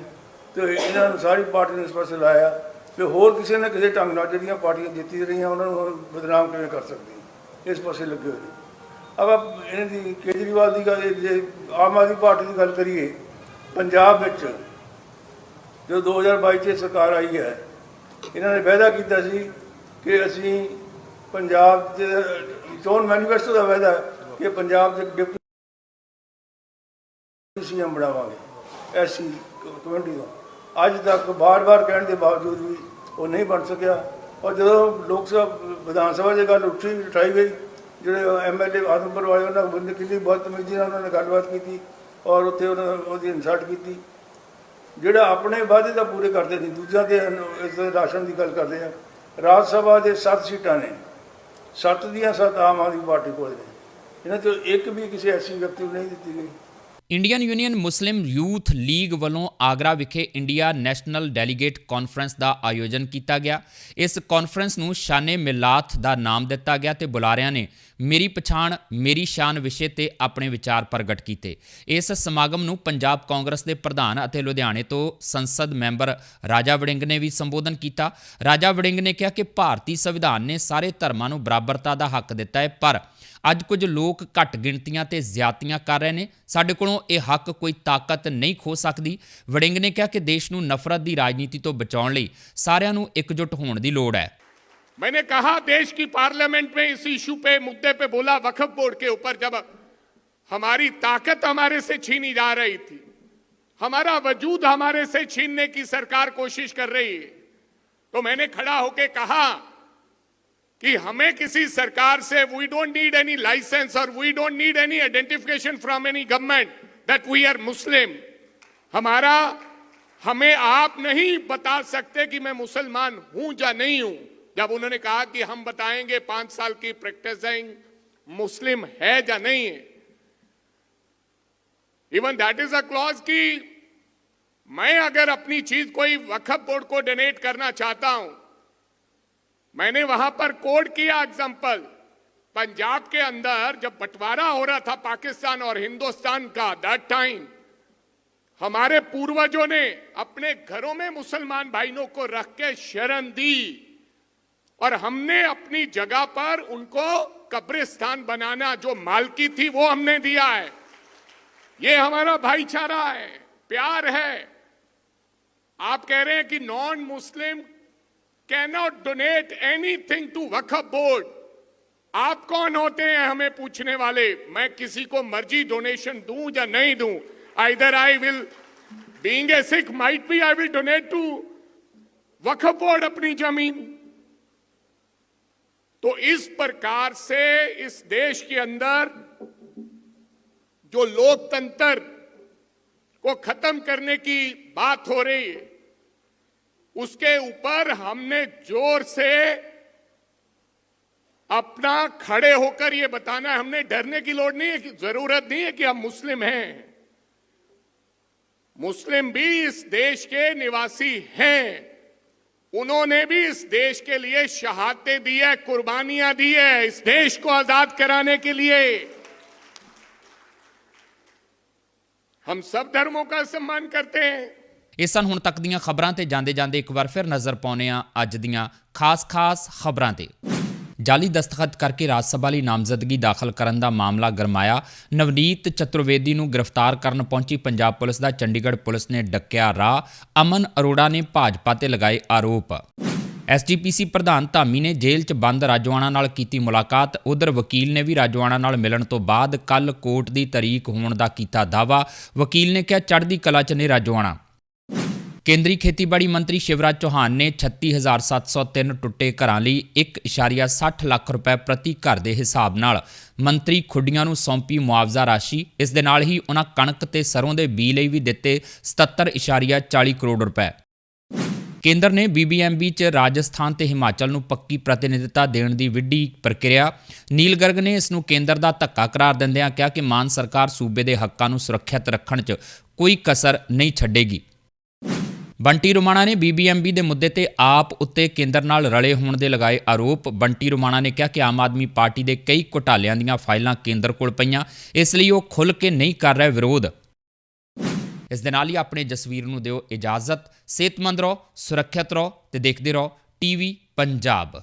ਤੇ ਇਹਨਾਂ ਨੂੰ ਸਾਰੀ ਪਾਰਟੀ ਨੇ ਇਸ ਪਾਸੇ ਲਾਇਆ। ਕਿ ਹੋਰ ਕਿਸੇ ਨਾ ਕਿਸੇ ਢੰਗ ਨਾਲ ਜਿਹੜੀਆਂ ਪਾਰਟੀਆਂ ਜਿੱਤੀ ਰਹੀਆਂ, ਉਹਨਾਂ ਨੂੰ ਹੋਰ ਬਦਨਾਮ ਕਿਵੇਂ ਕਰ ਸਕਦੀ? ਇਸ ਪਾਸੇ ਲੱਗੇ ਹੋਏ ਨੇ। ਅਬ ਇਹਨਾਂ ਦੀ ਕੇਜਰੀਵਾਲ ਦੀ ਗੱਲ, ਜੇ ਆਮ ਆਦਮੀ ਪਾਰਟੀ ਦੀ ਗੱਲ ਕਰੀਏ, ਪੰਜਾਬ ਵਿੱਚ ਜੋ 2022 ਚ ਸਰਕਾਰ ਆਈ ਹੈ, ਇਹਨਾਂ ਨੇ ਵਾਅਦਾ ਕੀਤਾ ਸੀ ਕਿ ਅਸੀਂ ਪੰਜਾਬ ਦੇ, ਚੋਣ ਮੈਨੀਫੈਸਟੋ ਦਾ ਵਾਅਦਾ ਕਿ ਪੰਜਾਬ ਦੇ ਡਿਪਟੀ ਸੀਐਮ ਬਣਾਵਾਂਗੇ ਐਸੀ ਕਮੇਟੀ ਦਾ। ਅੱਜ ਤੱਕ ਬਾਰ-ਬਾਰ ਕਹਿਣ ਦੇ ਬਾਵਜੂਦ ਵੀ ਉਹ ਨਹੀਂ ਬਣ ਸਕਿਆ। ਔਰ ਜਦੋਂ ਲੋਕ ਸਭਾ, ਵਿਧਾਨ ਸਭਾ ਦੀ ਗੱਲ ਉੱਠੀ, ਉਠਾਈ ਗਈ, ਜਿਹੜੇ ਐਮਐਲਏ ਆਦਮਪੁਰ ਵਾਲੇ, ਉਹਨਾਂ ਬੰਦੇ ਬਹੁਤ ਬਦਤਮੀਜ਼ੀ ਨਾਲ ਉਹਨਾਂ ਨੇ ਗੱਲਬਾਤ ਕੀਤੀ ਔਰ ਉੱਥੇ ਉਹਨਾਂ, ਉਹਦੀ ਇਨਸਲਟ ਕੀਤੀ। ਜਿਹੜਾ ਆਪਣੇ ਵਾਅਦੇ ਦਾ ਪੂਰੇ ਕਰਦੇ ਨਹੀਂ ਦੂਜਿਆਂ ਦੇ ਇਸ ਰਾਸ਼ਨ ਦੀ ਗੱਲ ਕਰਦੇ ਆ। ਰਾਜ ਸਭਾ ਦੇ 7 ਸੀਟਾਂ ਨੇ। 7 ਦੀਆਂ 7 ਆਮ ਆਦਮੀ ਪਾਰਟੀ ਕੋਲ ਨੇ। ਇਹਨਾਂ ਚੋਂ ਇੱਕ ਵੀ ਕਿਸੇ ਐਸੀ ਵਿਅਕਤੀ ਨੂੰ ਨਹੀਂ ਦਿੱਤੀ ਗਈ। Indian Union Muslim Youth League ਵੱਲੋਂ ਆਗਰਾ ਵਿਖੇ ਇੰਡੀਆ ਨੈਸ਼ਨਲ ਡੈਲੀਗੇਟ ਕਾਨਫਰੰਸ ਦਾ ਆਯੋਜਨ ਕੀਤਾ ਗਿਆ। ਇਸ ਕਾਨਫਰੰਸ ਨੂੰ ਸ਼ਾਨੇ ਮਿਲਾਤ ਦਾ ਨਾਮ ਦਿੱਤਾ ਗਿਆ ਤੇ ਬੁਲਾਰਿਆਂ ਨੇ ਮੇਰੀ ਪਛਾਣ, ਮੇਰੀ ਸ਼ਾਨ ਵਿਸ਼ੇ ਤੇ ਆਪਣੇ ਵਿਚਾਰ ਪ੍ਰਗਟ ਕੀਤੇ। ਇਸ ਸਮਾਗਮ ਨੂੰ ਪੰਜਾਬ ਕਾਂਗਰਸ ਦੇ ਪ੍ਰਧਾਨ ਅਤੇ ਲੁਧਿਆਣੇ ਤੋਂ ਸੰਸਦ ਮੈਂਬਰ ਰਾਜਾ ਵੜਿੰਗ ਨੇ ਵੀ ਸੰਬੋਧਨ ਕੀਤਾ। ਰਾਜਾ ਵੜਿੰਗ ਨੇ ਕਿਹਾ ਕਿ ਭਾਰਤੀ ਸੰਵਿਧਾਨ ਨੇ ਸਾਰੇ ਧਰਮਾਂ ਨੂੰ ਬਰਾਬਰਤਾ ਦਾ ਹੱਕ ਦਿੱਤਾ ਹੈ, ਪਰ ਅੱਜ ਕੁਝ ਲੋਕ ਘੱਟ ਗਿਣਤੀਆਂ ਤੇ ਜ਼ਿਆਤੀਆਂ ਕਰ ਰਹੇ ਨੇ ਸਾਡੇ ਕੋਲੋਂ ਇਹ ਹੱਕ ਕੋਈ ਤਾਕਤ ਨਹੀਂ ਖੋ ਸਕਦੀ ਵੜਿੰਗ ਨੇ ਕਿਹਾ ਕਿ ਦੇਸ਼ ਨੂੰ ਨਫ਼ਰਤ ਦੀ ਰਾਜਨੀਤੀ ਤੋਂ ਬਚਾਉਣ ਲਈ ਸਾਰਿਆਂ ਨੂੰ ਇਕਜੁੱਟ ਹੋਣ ਦੀ ਲੋੜ ਹੈ मैंने कहा देश की पार्लियामेंट में इस इशू पे मुद्दे पे बोला वक्फ बोर्ड के ऊपर जब हमारी ताकत हमारे से छीनी जा रही थी हमारा वजूद हमारे से छीनने की सरकार कोशिश कर रही है तो मैंने खड़ा होके कहा कि हमें किसी सरकार से we don't need any license और we don't need any identification from any government that we are Muslim हमारा, हमें आप नहीं बता सकते कि मैं मुसलमान हूँ या नहीं हूँ। जब उन्होंने कहा कि हम बताएँगे पाँच साल की प्रैक्टिसिंग मुस्लिम है या नहीं है। Even that is a clause कि मैं अगर अपनी चीज़, कोई वक्फ बोर्ड को डोनेट करना चाहता हूँ मैंने वहाँ पर कोड किया एग्ज़ाम्पल पंजाब के अंदर जब बंटवारा हो रहा था पाकिस्तान और हिंदुस्तान का दैट टाइम हमारे पूर्वजों ने अपने घरों में मुसलमान भाइयों को रख के शरण दी और हमने अपनी जगह पर उनको कब्रिस्तान बनाना जो मालकी थी वो हमने दिया है। ये हमारा भाईचारा है, प्यार है। आप कह रहे हैं कि non Muslim cannot donate anything to Waqf board आप कौन होते हैं हमें पूछने वाले? मैं किसी को मर्ज़ी डोनेशन दूँ या नहीं दूँ? Either I will being a Sikh might be I will donate to Waqf board अपनी ज़मीन. तो इस प्रकार से इस देश के अंदर जो लोकतंत्र को खत्म करने की बात हो रही है उसके ऊपर हमने ज़ोर से अपना खड़े होकर ये बताना है। हमने डरने की लोड़ नहीं है कि, ज़रूरत नहीं है कि हम मुस्लिम हैं। मुस्लिम भी इस देश के निवासी हैं। उन्होंने भी इस देश के लिए शहादतें दी है, कुर्बानियाँ दी है इस देश को आज़ाद कराने के लिए। हम सब धर्मों का सम्मान करते हैं। ਇਹ ਸਨ ਹੁਣ ਤੱਕ ਦੀਆਂ ਖਬਰਾਂ ਤੇ ਜਾਂਦੇ ਜਾਂਦੇ ਇੱਕ ਵਾਰ ਫਿਰ ਨਜ਼ਰ ਪਾਉਂਦੇ ਹਾਂ ਅੱਜ ਦੀਆਂ ਖਾਸ-ਖਾਸ ਖਬਰਾਂ ਤੇ। ਜਾਲੀ ਦਸਤਖਤ ਕਰਕੇ ਰਾਜ ਸਭਾ ਲਈ ਨਾਮਜ਼ਦਗੀ ਦਾਖਲ ਕਰਨ ਦਾ ਮਾਮਲਾ ਗਰਮਾਇਆ। ਨਵਨੀਤ ਚਤੁਰਵੇਦੀ ਨੂੰ ਗ੍ਰਿਫਤਾਰ ਕਰਨ ਪਹੁੰਚੀ ਪੰਜਾਬ ਪੁਲਿਸ ਦਾ ਚੰਡੀਗੜ੍ਹ ਪੁਲਿਸ ਨੇ ਡੱਕਿਆ ਰਾਹ। ਅਮਨ ਅਰੋੜਾ ਨੇ ਭਾਜਪਾ ਤੇ ਲਗਾਏ ਆਰੋਪ। ਐਸਜੀਪੀਸੀ ਪ੍ਰਧਾਨ ਧਾਮੀ ਨੇ ਜੇਲ੍ਹ 'ਚ ਬੰਦ ਰਾਜਵਾਨਾ ਨਾਲ ਕੀਤੀ ਮੁਲਾਕਾਤ। ਉਧਰ ਵਕੀਲ ਨੇ ਵੀ ਰਾਜਵਾਨਾ ਨਾਲ ਮਿਲਣ ਤੋਂ ਬਾਅਦ ਕੱਲ ਕੋਰਟ ਦੀ ਤਾਰੀਖ ਹੋਣ ਦਾ ਕੀਤਾ ਦਾਵਾ ਵਕੀਲ ਨੇ ਕਿਹਾ, ਚੜ੍ਹਦੀ ਕਲਾ 'ਚ ਨੇ ਰਾਜਵਾਨਾ ਕੇਂਦਰੀ ਖੇਤੀਬਾੜੀ ਮੰਤਰੀ ਸ਼ਿਵਰਾਜ ਚੌਹਾਨ ਨੇ 36703 ਟੁੱਟੇ ਘਰਾਂ ਲਈ 1.60 ਲੱਖ ਰੁਪਏ ਪ੍ਰਤੀ ਘਰ ਦੇ ਹਿਸਾਬ ਨਾਲ ਮੰਤਰੀ ਖੁੱਡੀਆਂ ਨੂੰ ਸੌਂਪੀ ਮੁਆਵਜ਼ਾ ਰਾਸ਼ੀ। ਇਸ ਦੇ ਨਾਲ ਹੀ ਉਹਨਾਂ ਕਣਕ ਤੇ ਸਰੋਂ ਦੇ ਬੀ ਲਈ ਵੀ ਦਿੱਤੇ 77.40 ਕਰੋੜ ਰੁਪਏ। ਕੇਂਦਰ ਨੇ ਬੀਬੀਐਮਬੀ 'ਚ ਰਾਜਸਥਾਨ ਤੇ ਹਿਮਾਚਲ ਨੂੰ ਪੱਕੀ ਪ੍ਰਤੀਨਿਧਤਾ ਦੇਣ ਦੀ ਵਿੱਢੀ ਪ੍ਰਕਿਰਿਆ। ਨੀਲ ਗਰਗ ਨੇ ਇਸ ਨੂੰ ਕੇਂਦਰ ਦਾ ਧੱਕਾ ਕਰਾਰ ਦਿੰਦਿਆਂ ਕਿਹਾ ਕਿ ਮਾਨ ਸਰਕਾਰ ਸੂਬੇ ਦੇ ਹੱਕਾਂ ਨੂੰ ਸੁਰੱਖਿਅਤ ਰੱਖਣ 'ਚ ਕੋਈ ਕਸਰ ਨਹੀਂ ਛੱਡੇਗੀ। ਬੰਟੀ ਰੋਮਾਣਾ ਨੇ ਬੀਬੀਐਮਬੀ ਦੇ ਮੁੱਦੇ ਤੇ ਆਪ ਉੱਤੇ ਕੇਂਦਰ ਨਾਲ ਰਲੇ ਹੋਣ ਦੇ ਲਗਾਏ ਆਰੋਪ। ਬੰਟੀ ਰੋਮਾਣਾ ਨੇ ਕਿਹਾ ਕਿ ਆਮ ਆਦਮੀ ਪਾਰਟੀ ਦੇ ਕਈ ਘੁਟਾਲਿਆਂ ਦੀਆਂ ਫਾਈਲਾਂ ਕੇਂਦਰ ਕੋਲ ਪਈਆਂ, ਇਸ ਲਈ ਉਹ ਖੁੱਲ੍ਹ ਕੇ ਨਹੀਂ ਕਰ ਰਿਹਾ ਵਿਰੋਧ। ਇਸ ਦੇ ਨਾਲ ਹੀ ਆਪਣੇ ਜਸਵੀਰ ਨੂੰ ਦਿਓ ਇਜਾਜ਼ਤ। ਸਿਹਤਮੰਦ ਰਹੋ, ਸੁਰੱਖਿਅਤ ਰਹੋ ਤੇ ਦੇਖਦੇ ਰਹੋ ਟੀਵੀ ਪੰਜਾਬ।